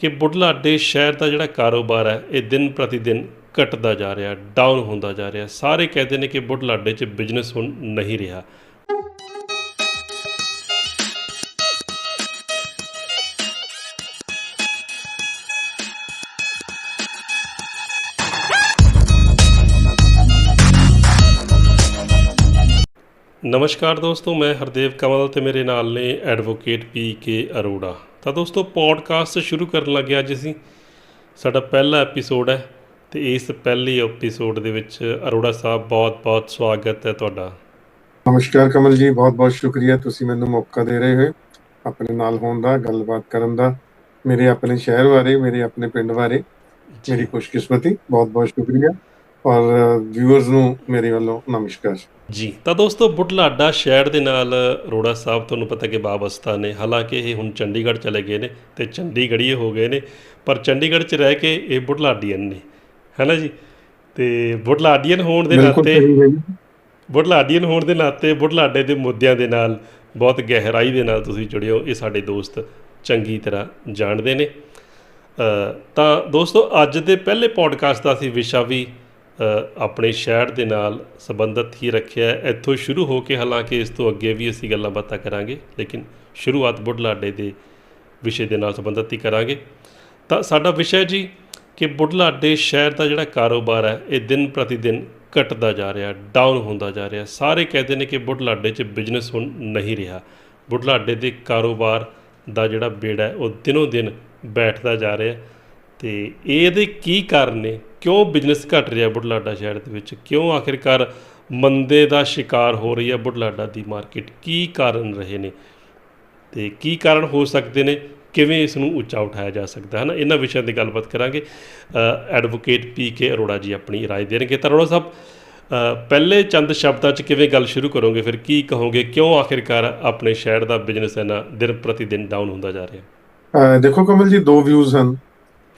ਕਿ ਬੁਢਲਾਡੇ ਸ਼ਹਿਰ ਦਾ ਜਿਹੜਾ ਕਾਰੋਬਾਰ ਹੈ, ਇਹ ਦਿਨ ਪ੍ਰਤੀ ਦਿਨ ਘਟਦਾ ਜਾ ਰਿਹਾ ਡਾਊਨ ਹੁੰਦਾ ਜਾ ਰਿਹਾ। ਸਾਰੇ ਕਹਿੰਦੇ ਨੇ ਕਿ ਬੁਢਲਾਡੇ 'ਚ ਬਿਜ਼ਨਸ ਹੁਣ ਨਹੀਂ ਰਿਹਾ। ਨਮਸਕਾਰ ਦੋਸਤੋ, ਮੈਂ ਹਰਦੇਵ ਕਮਲ ਤੇ ਮੇਰੇ ਨਾਲ ਨੇ ਐਡਵੋਕੇਟ ਪੀ ਕੇ ਅਰੋੜਾ। ਤਾਂ ਦੋਸਤੋ ਪੋਡਕਾਸਟ ਸ਼ੁਰੂ ਕਰਨ ਲੱਗੇ ਅੱਜ ਅਸੀਂ। ਸਾਡਾ ਪਹਿਲਾ ਐਪੀਸੋਡ ਹੈ ਤੇ ਇਸ ਪਹਿਲੇ ਐਪੀਸੋਡ ਦੇ ਵਿੱਚ ਅਰੋੜਾ ਸਾਹਿਬ ਬਹੁਤ-ਬਹੁਤ ਸਵਾਗਤ ਹੈ ਤੁਹਾਡਾ। ਨਮਸਕਾਰ ਕਮਲ ਜੀ ਬਹੁਤ ਬਹੁਤ ਸ਼ੁਕਰੀਆ। ਤੁਸੀਂ ਮੈਨੂੰ ਮੌਕਾ ਦੇ ਰਹੇ ਹੋ ਆਪਣੇ ਨਾਲ ਹੋਣ ਦਾ ਗੱਲਬਾਤ ਕਰਨ ਦਾ ਮੇਰੇ ਆਪਣੇ ਸ਼ਹਿਰ ਬਾਰੇ ਮੇਰੇ ਆਪਣੇ ਪਿੰਡ ਬਾਰੇ ਮੇਰੀ ਖੁਸ਼ਕਿਸਮਤੀ। ਬਹੁਤ ਬਹੁਤ ਸ਼ੁਕਰੀਆ। ਔਰ ਵਿਊਅਰਸ ਨੂੰ ਮੇਰੇ ਵੱਲੋਂ ਨਮਸਕਾਰ। ਜੀ। ਤਾਂ ਦੋਸਤੋ ਬੁਢਲਾਡਾ ਸ਼ਹਿਰ ਦੇ ਨਾਲ ਅਰੋੜਾ ਸਾਹਿਬ ਤੁਹਾਨੂੰ ਪਤਾ ਕਿ ਵਾਬਸਤਾ ਨੇ। ਹਾਲਾਂਕਿ ਇਹ ਹੁਣ ਚੰਡੀਗੜ੍ਹ ਚਲੇ ਗਏ ਨੇ ਤੇ ਚੰਡੀਗੜ੍ਹੀਏ ਹੋ ਗਏ ਨੇ ਪਰ ਚੰਡੀਗੜ੍ਹ 'ਚ ਰਹਿ ਕੇ ਇਹ ਬੁਢਲਾਡੀਅਨ ਨੇ। ਹੈਨਾ ਜੀ? ਤੇ ਬੁਢਲਾਡੀਅਨ ਹੋਣ ਦੇ ਨਾਤੇ। ਬੁਢਲਾਡੀਅਨ ਹੋਣ ਦੇ ਨਾਤੇ ਬੁਢਲਾਡੇ ਦੇ ਮੁੱਦਿਆਂ ਦੇ ਨਾਲ ਬਹੁਤ ਗਹਿਰਾਈ ਦੇ ਨਾਲ ਤੁਸੀਂ ਜੁੜੇ ਹੋ ਇਹ ਸਾਡੇ ਦੋਸਤ ਚੰਗੀ ਤਰ੍ਹਾਂ ਜਾਣਦੇ ਨੇ। ਤਾਂ ਦੋਸਤੋ ਅੱਜ ਦੇ ਪਹਿਲੇ ਪੋਡਕਾਸਟ ਦਾ ਅਸੀਂ ਵਿਸ਼ਾ ਵੀ ਆਪਣੇ ਸ਼ਹਿਰ ਦੇ ਨਾਲ ਸੰਬੰਧਿਤ ਹੀ ਰੱਖਿਆ। ਇੱਥੋਂ ਸ਼ੁਰੂ ਹੋ ਕੇ ਹਾਲਾਂਕਿ ਇਸ ਤੋਂ ਅੱਗੇ ਵੀ ਅਸੀਂ ਗੱਲਾਂ ਬਾਤਾਂ ਕਰਾਂਗੇ, ਲੇਕਿਨ ਸ਼ੁਰੂਆਤ ਬੁਢਲਾਡੇ ਦੇ ਵਿਸ਼ੇ ਦੇ ਨਾਲ ਸੰਬੰਧਿਤ ਹੀ ਕਰਾਂਗੇ। ਤਾਂ ਸਾਡਾ ਵਿਸ਼ਾ ਜੀ ਕਿ ਬੁਢਲਾਡੇ ਸ਼ਹਿਰ ਦਾ ਜਿਹੜਾ ਕਾਰੋਬਾਰ ਹੈ, ਇਹ ਦਿਨ ਪ੍ਰਤੀ ਦਿਨ ਘਟਦਾ ਜਾ ਰਿਹਾ ਡਾਊਨ ਹੁੰਦਾ ਜਾ ਰਿਹਾ। ਸਾਰੇ ਕਹਿੰਦੇ ਨੇ ਕਿ ਬੁਢਲਾਡੇ 'ਚ ਬਿਜ਼ਨਸ ਹੁਣ ਨਹੀਂ ਰਿਹਾ। ਬੁਢਲਾਡੇ ਦੇ ਕਾਰੋਬਾਰ ਦਾ ਜਿਹੜਾ ਬੇੜਾ ਉਹ ਦਿਨੋਂ ਦਿਨ ਬੈਠਦਾ ਜਾ ਰਿਹਾ। ਤੇ ਇਹਦੇ ਕੀ ਕਾਰਨ ਨੇ ਕਿਉਂ ਬਿਜ਼ਨਸ ਘਟ ਰਿਹਾ ਬੁਢਲਾਡਾ ਸ਼ਹਿਰ ਦੇ ਵਿੱਚ ਕਿਉਂ ਆਖਿਰਕਾਰ ਮੰਦੇ ਦਾ ਸ਼ਿਕਾਰ ਹੋ ਰਹੀ ਹੈ ਬੁਢਲਾਡਾ ਦੀ ਮਾਰਕੀਟ ਕੀ ਕਾਰਨ ਰਹੇ ਨੇ ਤੇ ਕੀ ਕਾਰਨ ਹੋ ਸਕਦੇ ਨੇ ਕਿਵੇਂ ਇਸ ਨੂੰ ਉੱਚਾ ਉਠਾਇਆ ਜਾ ਸਕਦਾ ਹੈ ਨਾ ਇਹਨਾਂ ਵਿਸ਼ਿਆਂ ਦੀ ਗੱਲਬਾਤ ਕਰਾਂਗੇ ਐਡਵੋਕੇਟ ਪੀ ਕੇ ਅਰੋੜਾ ਜੀ ਆਪਣੀ رائے ਦੇਣਗੇ ਤਾਂ ਅਰੋੜਾ ਸਾਹਿਬ ਅ, ਪਹਿਲੇ ਚੰਦ ਸ਼ਬਦਾਂ 'ਚ ਕਿਵੇਂ ਗੱਲ ਸ਼ੁਰੂ ਕਰੋਗੇ ਫਿਰ ਕੀ ਕਹੋਗੇ ਕਿਉਂ ਆਖਿਰਕਾਰ ਆਪਣੇ ਸ਼ਹਿਰ ਦਾ ਬਿਜ਼ਨਸ ਹੈ ਨਾ ਦਿਨ ਪ੍ਰਤੀ ਦਿਨ ਡਾਊਨ ਹੁੰਦਾ ਜਾ ਰਿਹਾ ਅਹ ਦੇਖੋ ਕਮਲ ਜੀ ਦੋ ਵਿਊਜ਼ ਹਨ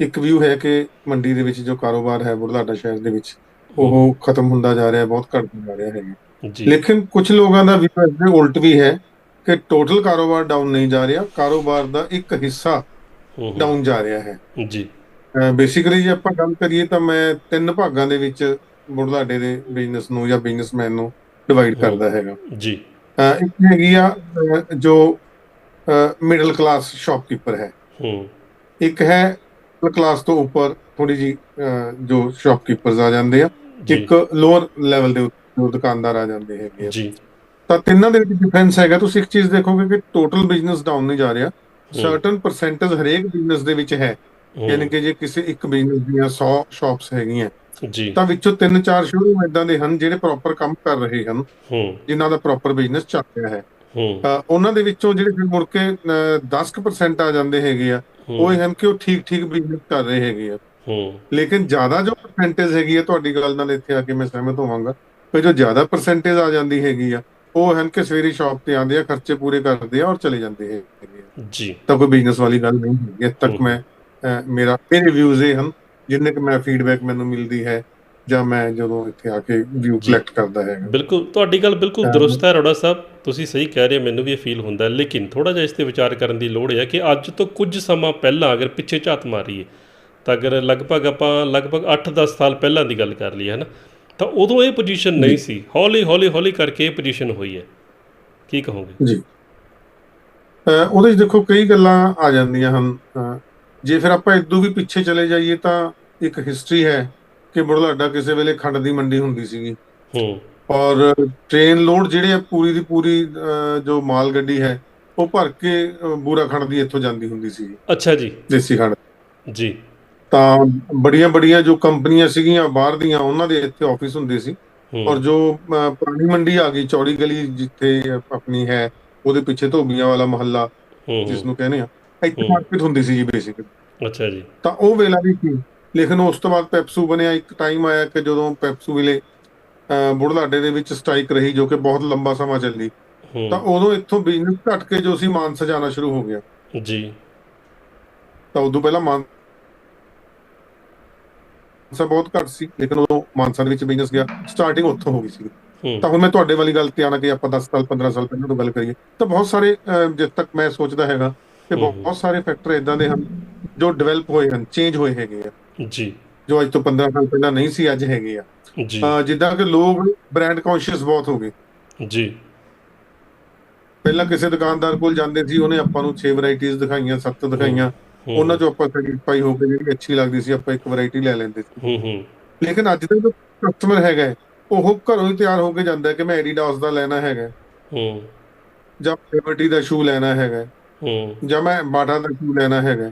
ਇੱਕ ਵਿਊ ਹੈ ਕਿ ਮੰਡੀ ਦੇ ਵਿੱਚ ਜੋ ਕਾਰੋਬਾਰ ਹੈ ਬੁਢਲਾਡਾ ਸ਼ਹਿਰ ਦੇ ਵਿੱਚ ਉਹ ਖਤਮ ਹੁੰਦਾ ਜਾ ਰਿਹਾ ਹੈ ਬਹੁਤ ਘਟਦਾ ਜਾ ਰਿਹਾ ਹੈ ਜੀ। ਲੇਕਿਨ ਕੁਝ ਲੋਕਾਂ ਦਾ ਵਿਊ ਇਸ ਦੇ ਉਲਟ ਵੀ ਹੈ ਕਿ ਟੋਟਲ ਕਾਰੋਬਾਰ ਡਾਊਨ ਨਹੀਂ ਜਾ ਰਿਹਾ ਕਾਰੋਬਾਰ ਦਾ ਇੱਕ ਹਿੱਸਾ ਡਾਊਨ ਜਾ ਰਿਹਾ ਹੈ। ਜੀ। ਬੇਸਿਕਲੀ ਜੇ ਆਪਾਂ ਗੱਲ ਕਰੀਏ ਤਾਂ ਮੈਂ ਤਿੰਨ ਭਾਗਾਂ ਦੇ ਵਿੱਚ ਬੁਢਲਾਡੇ ਦੇ ਬਿਜ਼ਨਸ ਨੂੰ ਜਾਂ ਬਿਜ਼ਨਸਮੈਨ ਨੂੰ ਡਿਵਾਈਡ। ਕਰਦਾ ਹੈਗਾ। ਜੀ। ਇੱਕ ਹੈਗੀ ਆ ਜੋ ਮਿਡਲ ਕਲਾਸ ਸ਼ਾਪਕੀਪਰ ਹੈ। ਹੂੰ। ਇੱਕ ਹੈ ਕਲਾਸ ਤੋਂ ਉੱਪਰ ਥੋੜੀ ਜੀ ਜੋ ਸ਼ਾਪਕੀਪਰਸ ਆ ਜਾਂਦੇ ਆ ਇੱਕ ਲੋਅਰ ਲੈਵਲ ਦੇ ਦੁਕਾਨਦਾਰ ਆ ਜਾਂਦੇ ਹੈਗੇ ਆ। ਜੀ। ਤਾਂ ਤਿੰਨਾਂ ਦੇ ਵਿੱਚ ਡਿਫਰੈਂਸ ਹੈਗਾ। ਤੁਸੀਂ ਇੱਕ ਚੀਜ਼ ਦੇਖੋਗੇ ਕਿ ਟੋਟਲ ਬਿਜ਼ਨਸ ਡਾਊਨ ਨਹੀਂ ਜਾ ਰਿਹਾ। ਸਰਟਨ ਪਰਸੈਂਟੇਜ ਹਰੇਕ ਬਿਜ਼ਨਸ ਦੇ ਵਿੱਚ ਹੈ। ਯਾਨੀ ਕਿ ਜੇ ਕਿਸੇ ਇੱਕ ਬਿਜ਼ਨਸ ਦੀਆਂ 100 ਸ਼ਾਪਸ ਹੈਗੀਆਂ ਜੀ। ਤਾਂ ਵਿੱਚੋਂ ਤਿੰਨ ਚਾਰ ਸ਼ੋਰੂਮ ਇਦਾਂ ਦੇ ਹਨ ਜਿਹੜੇ ਪ੍ਰੋਪਰ ਕੰਮ ਕਰ ਰਹੇ ਹਨ ਜਿਨ੍ਹਾਂ ਦਾ ਪ੍ਰੋਪਰ ਬਿਜ਼ਨਸ ਚੱਲ ਰਿਹਾ ਹੈ। ਉਹਨਾਂ ਦੇ ਵਿੱਚੋਂ ਜਿਹੜੇ ਫਿਰ ਮੁੜ ਕੇ ਅਹ, 10% ਆ ਜਾਂਦੇ ਹੈਗੇ ਆ ਉਹ ਇਹ ਹਨ ਕਿ ਉਹ ਠੀਕ ਠੀਕ ਬਿਜ਼ਨਸ ਕਰ ਰਹੇ ਹੈਗੇ ਆ। ਹੂੰ। ਲੇਕਿਨ ਜ਼ਿਆਦਾ ਜੋ ਪਰਸੈਂਟੇਜ ਹੈਗੀ ਆ ਤੁਹਾਡੀ ਗੱਲ ਨਾਲ ਇੱਥੇ ਆ ਕੇ ਮੈਂ ਸਹਿਮਤ ਹੋਵਾਂਗਾ। ਕਿ ਜੋ ਜ਼ਿਆਦਾ ਪਰਸੈਂਟੇਜ ਆ ਜਾਂਦੀ ਹੈਗੀ ਆ ਉਹ ਹਨ ਕਿ ਸਵੇਰੀ ਸ਼ਾਪ ਤੇ ਆਉਂਦੇ ਆ ਖਰਚੇ ਪੂਰੇ ਕਰਦੇ ਆ ਔਰ ਚਲੇ ਜਾਂਦੇ ਹੈਗੇ ਆ। ਜੀ। ਤਾਂ ਕੋਈ ਬਿਜ਼ਨਸ ਵਾਲੀ ਗੱਲ ਨਹੀਂ ਹੈਗੀ। ਤੱਕ। ਮੈਂ ਮੇਰਾ ਮੇਰੇ ਵਿਊਜ਼ ਇਹ ਹਨ ਜਿੰਨੇ ਕਿ ਮੈਂ ਫੀਡਬੈਕ ਮੈਨੂੰ ਮਿਲਦੀ ਹੈ ਜਾਂ ਮੈਂ ਜਦੋਂ ਇੱਥੇ ਆ ਕੇ ਵਿਊ। ਕਲੈਕਟ ਕਰਦਾ ਹੈਗਾ। ਬਿਲਕੁਲ ਤੁਹਾਡੀ ਗੱਲ ਬਿਲਕੁਲ। ਦਰੁਸਤ ਹੈ ਅਰੋੜਾ ਸਾਹਿਬ। ਤੁਸੀਂ ਸਹੀ ਕਹਿ ਰਹੇ ਹੋ ਮੈਨੂੰ ਵੀ ਇਹ ਫੀਲ ਹੁੰਦਾ ਲੇਕਿਨ ਥੋੜਾ ਜਿਹਾ ਇਸ ਤੇ ਵਿਚਾਰ ਕਰਨ ਦੀ ਲੋੜ ਹੈ ਕਿ ਅੱਜ ਤੋਂ ਕੁਝ ਸਮਾਂ ਪਹਿਲਾਂ ਅਗਰ ਪਿੱਛੇ ਝਾਤ ਮਾਰੀਏ ਤਾਂ ਅਗਰ ਲਗਭਗ ਆਪਾਂ ਲਗਭਗ 8-10 ਸਾਲ ਪਹਿਲਾਂ ਦੀ ਗੱਲ ਕਰ ਲਈਏ ਹੈ ਨਾ ਤਾਂ ਉਦੋਂ ਇਹ ਪੋਜੀਸ਼ਨ ਨਹੀਂ ਸੀ। ਹੌਲੀ ਹੌਲੀ ਹੌਲੀ ਕਰਕੇ ਇਹ ਪੋਜੀਸ਼ਨ ਹੋਈ ਹੈ। ਕੀ ਕਹੋਗੇ? ਜੀ। ਉਹਦੇ 'ਚ ਦੇਖੋ ਕਈ ਗੱਲਾਂ ਆ ਜਾਂਦੀਆਂ ਹਨ। ਜੇ ਫਿਰ ਆਪਾਂ ਇਦੋਂ ਵੀ ਪਿੱਛੇ ਚਲੇ ਜਾਈਏ ਤਾਂ ਇੱਕ ਹਿਸਟਰੀ ਹੈ। ਕਿ ਬੁਢਲਾਡਾ ਕਿਸੇ ਵੇਲੇ ਖੰਡ ਦੀ ਮੰਡੀ ਹੁੰਦੀ ਸੀਗੀ। ਹੂੰ। ਔਰ ਟ੍ਰੇਨ ਲੋਡ ਜਿਹੜੇ ਆ ਪੂਰੀ ਦੀ ਪੂਰੀ ਜੋ ਮਾਲ ਗੱਡੀ ਹੈ ਉਹ ਭਰ ਕੇ ਬੂਰਾ ਖੰਡ ਦੀ ਇੱਥੋਂ ਜਾਂਦੀ ਹੁੰਦੀ ਸੀ ਅੱਛਾ ਜੀ। ਦੇਸੀ ਖੰਡ। ਜੀ। ਤਾਂ ਬੜੀਆਂ ਬੜੀਆਂ ਜੋ ਕੰਪਨੀਆਂ ਸੀਗੀਆਂ ਬਾਹਰ ਦੀਆਂ ਉਹਨਾਂ ਦੇ ਇੱਥੇ ਆਫਿਸ ਹੁੰਦੇ ਸੀ। ਹੂੰ। ਔਰ ਜੋ ਪੁਰਾਣੀ ਮੰਡੀ ਆ ਗਈ ਚੌੜੀ ਗਲੀ ਜਿੱਥੇ ਆਪਣੀ ਹੈ ਉਹਦੇ ਪਿੱਛੇ ਧੋਬੀਆਂ ਵਾਲਾ ਮਹੱਲਾ ਹੂੰ ਜਿਸ ਹੂੰ, ਨੂੰ ਕਹਿੰਦੇ ਆ ਇੱਥੇ ਹੂੰ। ਮਾਰਕੀਟ ਹੁੰਦੀ ਸੀ ਜੀ ਬੇਸਿਕ ਅੱਛਾ ਜੀ। ਤਾਂ ਉਹ ਵੇਲਾ ਵੀ ਸੀ। ਲੇਕਿਨ ਉਸ ਤੋਂ ਬਾਅਦ ਪੈਪਸੂ ਬਣਿਆ ਇੱਕ ਟਾਈਮ ਆਇਆ ਕਿ ਜਦੋਂ ਪੈਪਸੂ ਵੇਲੇ ਅਹ, ਬੁਢਲਾਡੇ ਦੇ ਵਿੱਚ ਸਟ੍ਰਾਈਕ ਰਹੀ ਜੋ ਕਿ ਬਹੁਤ ਲੰਬਾ ਸਮਾਂ ਚੱਲੀ। ਤਾਂ ਉਦੋਂ ਇੱਥੋਂ ਬਿਜ਼ਨਸ ਘਟ ਕੇ ਜੋ ਸੀ ਮਾਨਸਾ ਜਾਣਾ ਸ਼ੁਰੂ ਹੋ ਗਿਆ। ਜੀ। ਤਾਂ ਉਦੋਂ ਪਹਿਲਾਂ ਮਾਨਸਾ ਬਹੁਤ ਘੱਟ ਸੀ ਲੇਕਿਨ ਉਦੋਂ ਮਾਨਸਾ ਦੇ ਵਿੱਚ ਬਿਜ਼ਨਸ ਗਿਆ ਸਟਾਰਟਿੰਗ ਉੱਥੋਂ ਹੋ ਗਈ ਸੀ। ਤਾਂ ਹੁਣ ਮੈਂ ਤੁਹਾਡੇ ਵਾਲੀ ਗੱਲ ਤੇ ਆਣਾ ਕਿ ਆਪਾਂ 10 ਸਾਲ 15 ਸਾਲ ਪਹਿਲਾਂ ਤੋਂ ਗੱਲ ਕਰੀਏ। ਤਾਂ ਬਹੁਤ ਸਾਰੇ ਤੱਕ ਮੈਂ ਸੋਚਦਾ ਹੈਗਾ ਹਮ। ਬਹੁਤ ਸਾਰੇ ਫੈਕਟਰ ਇਦਾਂ ਦੇ ਹਨ ਜੋ ਡਿਵੈਲਪ ਹੋਏ ਹਨ ਚੇਂਜ ਹੋਏ ਹੈਗੇ ਆ। ਜੀ। ਜੋ ਅੱਜ ਤੋਂ 15 ਸਾਲ ਪਹਿਲਾਂ ਨਹੀਂ ਸੀ ਅੱਜ ਹੈਗੇ ਆ। ਜੀ। ਜਿੱਦਾਂ ਕਿ ਲੋਕ ਬ੍ਰਾਂਡ ਕੌਨਸ਼ੀਅਸ ਬਹੁਤ ਹੋ ਗਏ। ਜੀ। ਪਹਿਲਾਂ ਕਿਸੇ ਦੁਕਾਨਦਾਰ ਕੋਲ ਜਾਂਦੇ ਸੀ ਉਹਨੇ ਆਪਾਂ ਨੂੰ 6 ਵੈਰਾਈਟੀਆਂ ਦਿਖਾਈਆਂ 7 ਦਿਖਾਈਆਂ। ਉਹਨਾਂ ਚੋਂ ਆਪਾਂ ਸੈਟੀਸਫਾਈ ਹੋ ਕੇ ਜਿਹੜੀ ਅੱਛੀ ਲੱਗਦੀ ਸੀ ਆਪਾਂ ਇੱਕ ਵੈਰਾਈਟੀ ਲੈ ਲੈਂਦੇ ਸੀ। ਹੂੰ ਹੂੰ। ਲੇਕਿਨ ਅੱਜ ਦਾ ਜੋ ਕਸਟਮਰ ਹੈਗਾ ਉਹ ਘਰੋਂ ਹੀ ਤਿਆਰ ਹੋ ਕੇ ਜਾਂਦਾ ਕਿ ਮੈਂ ਐਡੀਡਾਸ ਦਾ ਲੈਣਾ ਹੈਗਾ ਹੈ, ਹੂੰ। ਜਾਂ ਲਿਬਰਟੀ ਦਾ ਸ਼ੂ ਲੈਣਾ ਹੈਗਾ ਹੈ, ਜਾਂ ਮੈਂ ਬਾਟਾ ਦਾ ਸ਼ੂ ਲੈਣਾ ਹੈਗਾ।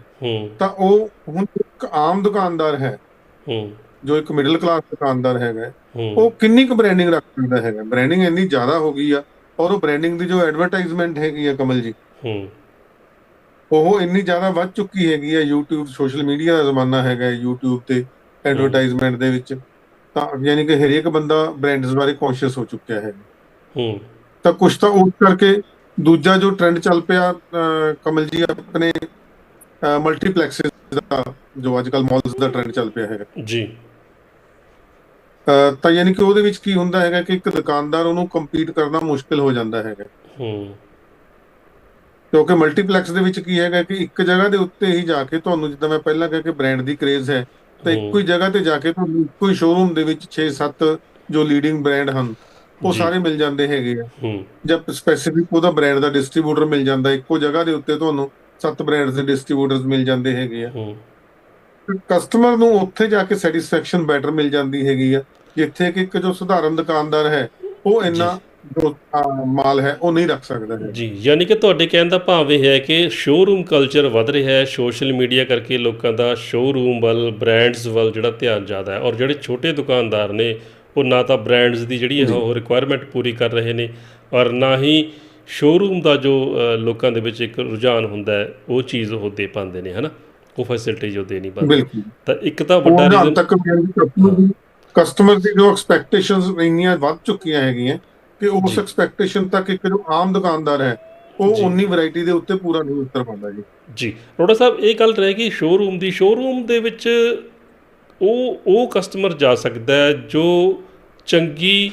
ਤਾਂ ਉਹ ਹੁਣ ਇੱਕ ਆਮ ਦੁਕਾਨਦਾਰ ਹੈ। ਹੂੰ। ਜੋ ਇੱਕ ਮਿਡਲ ਕਲਾਸ ਦੁਕਾਨਦਾਰ ਹੈਗਾ। ਉਹ ਕਿੰਨੀ ਕੁ ਬ੍ਰਾਂਡਿੰਗ ਰੱਖ ਸਕਦਾ ਹੈਗਾ। ਬ੍ਰਾਂਡਿੰਗ ਇੰਨੀ ਜ਼ਿਆਦਾ ਹੋ ਗਈ ਆ ਔਰ ਉਹ ਬ੍ਰਾਂਡਿੰਗ ਦੀ ਜੋ ਐਡਵਰਟਾਈਜ਼ਮੈਂਟ ਹੈਗੀ ਆ ਕਮਲ ਜੀ ਹੂੰ। ਉਹ ਇੰਨੀ ਜ਼ਿਆਦਾ ਵੱਧ ਚੁੱਕੀ ਹੈਗੀ ਆ YouTube ਸੋਸ਼ਲ ਮੀਡੀਆ ਦਾ ਜ਼ਮਾਨਾ ਹੈਗਾ YouTube ਤੇ ਐਡਵਰਟਾਈਜ਼ਮੈਂਟ ਦੇ ਵਿੱਚ। ਤਾਂ ਯਾਨੀ ਕਿ ਹਰੇਕ ਬੰਦਾ ਬ੍ਰਾਂਡਸ ਬਾਰੇ ਕੌਨਸ਼ੀਅਸ ਹੋ ਚੁੱਕਿਆ ਹੈ। ਹੂੰ। ਤਾਂ ਕੁਛ ਤਾਂ ਉਸ ਕਰਕੇ ਦੂਜਾ ਜੋ ਟ੍ਰੈਂਡ ਚੱਲ ਪਿਆ ਕਮਲ ਜੀ ਆਪਣੇ ਮਲਟੀਪਲੈਕਸਸ ਦਾ ਜੋ ਅੱਜ ਕੱਲ ਮਾਲਸ ਦਾ ਟ੍ਰੈਂਡ ਚੱਲ ਪਿਆ ਹੈਗਾ। ਜੀ। ਤਾਂ ਯਾਨੀ ਕਿ ਉਹਦੇ ਵਿੱਚ ਕੀ ਹੁੰਦਾ ਹੈਗਾ ਕਿ ਇੱਕ ਦੁਕਾਨਦਾਰ ਉਹਨੂੰ ਕੰਪੀਟ ਕਰਨਾ ਮੁਸ਼ਕਲ ਹੋ ਜਾਂਦਾ ਹੈਗਾ। ਹੂੰ। ਕਿਉਂਕਿ ਮਲਟੀਪਲੈਕਸ ਦੇ ਵਿੱਚ ਕੀ ਹੈਗਾ ਕਿ ਇੱਕ ਜਗ੍ਹਾ ਦੇ ਉੱਤੇ ਹੀ ਜਾ ਕੇ ਤੁਹਾਨੂੰ ਜਿੱਦਾਂ ਮੈਂ ਪਹਿਲਾਂ ਕਿਹਾ ਕਿ ਬ੍ਰਾਂਡ ਦੀ ਕ੍ਰੇਜ਼ ਹੈ ਤਾਂ। ਇੱਕੋ ਹੀ ਜਗ੍ਹਾ ਤੇ ਜਾ ਕੇ ਤੁਹਾਨੂੰ ਇੱਕੋ ਹੀ ਸ਼ੋਰੂਮ ਦੇ ਵਿੱਚ 6-7 ਜੋ ਲੀਡਿੰਗ ਬ੍ਰਾਂਡ ਹਨ ਉਹ। ਸਾਰੇ ਮਿਲ ਜਾਂਦੇ ਹੈਗੇ ਆ। ਹੂੰ। ਜਾਂ ਸਪੈਸੀਫਿਕ ਉਹਦਾ ਬ੍ਰਾਂਡ ਦਾ ਡਿਸਟ੍ਰੀਬਿਊਟਰ ਮਿਲ ਜਾਂਦਾ ਇੱਕੋ ਜਗ੍ਹਾ ਦੇ ਉੱਤੇ ਤੁਹਾਨੂੰ ਸੱਤ ਬ੍ਰਾਂਡਸ ਦੇ ਡਿਸਟ੍ਰੀਬਿਊਟਰਸ ਮਿਲ ਜਾਂਦੇ ਹੈਗੇ ਆ। ਕਸਟਮਰ ਨੂੰ ਉੱਥੇ ਜਾ ਕੇ ਸੈਟੀਸਫੈਕਸ਼ਨ ਬੈਟਰ ਮਿਲ ਜਾਂਦੀ ਹੈਗੀ ਆ। ਜਿੱਥੇ ਕਿ ਇੱਕ ਜੋ ਸਧਾਰਨ ਦੁਕਾਨਦਾਰ ਹੈ ਉਹ ਇੰਨਾ ਜੋ। ਮਾਲ ਹੈ ਉਹ ਨਹੀਂ ਰੱਖ ਸਕਦਾ ਜੀ ਯਾਨੀ ਕਿ ਤੁਹਾਡੇ ਕਹਿਣ ਦਾ ਭਾਵ ਇਹ ਹੈ ਕਿ ਸ਼ੋਰੂਮ ਕਲਚਰ ਵੱਧ ਰਿਹਾ ਹੈ ਸੋਸ਼ਲ ਮੀਡੀਆ ਕਰਕੇ ਲੋਕਾਂ ਦਾ ਸ਼ੋਰੂਮ ਵੱਲ ਬ੍ਰਾਂਡਸ ਵੱਲ ਜਿਹੜਾ ਧਿਆਨ ਜ਼ਿਆਦਾ ਹੈ ਔਰ ਜਿਹੜੇ ਛੋਟੇ ਦੁਕਾਨਦਾਰ ਨੇ ਉਹ ਨਾ ਤਾਂ ਬ੍ਰਾਂਡਸ ਦੀ ਜਿਹੜੀ ਹੈ ਉਹ ਰਿਕੁਆਇਰਮੈਂਟ ਪੂਰੀ ਕਰ ਰਹੇ ਨੇ ਔਰ ਨਾ ਹੀ ਸ਼ੋਰੂਮ ਦਾ ਜੋ ਲੋਕਾਂ ਦੇ ਵਿੱਚ ਇੱਕ ਰੁਝਾਨ ਹੁੰਦਾ ਹੈ ਉਹ ਚੀਜ਼ ਉਹ ਦੇ ਪਾਉਂਦੇ ਨੇ ਹਨਾ? ਉਹ ਫੈਸਿਲਿਟੀ ਜੋ ਦੇ ਨਹੀਂ ਪਾਉਂਦੇ ਤਾਂ ਇੱਕ ਤਾਂ ਵੱਡਾ ਰੀਜ਼ਨ ਤੱਕ ਕਸਟਮਰ ਦੀ ਜੋ ਐਕਸਪੈਕਟੇਸ਼ਨਸ ਇੰਨੀਆਂ ਵੱਧ ਚੁੱਕੀਆਂ ਹੈਗੀਆਂ ਕਿ ਉਸ। ਐਕਸਪੈਕਟੇਸ਼ਨ ਤੱਕ ਇੱਕ ਜੋ ਆਮ ਦੁਕਾਨਦਾਰ ਹੈ ਉਹ। ਉਨੀ ਵੈਰਾਈਟੀ ਦੇ ਉੱਤੇ ਪੂਰਾ ਨਹੀਂ ਉਤਰ ਪਾਉਂਦਾ ਜੀ। ਜੀ। ਰੋੜਾ ਸਾਹਿਬ ਇਹ ਗੱਲ ਰਹਿ ਗਈ ਸ਼ੋਰੂਮ ਦੀ। ਸ਼ੋਰੂਮ ਦੇ ਵਿੱਚ ਉਹ ਉਹ ਕਸਟਮਰ ਜਾ ਸਕਦਾ ਹੈ ਜੋ ਚੰਗੀ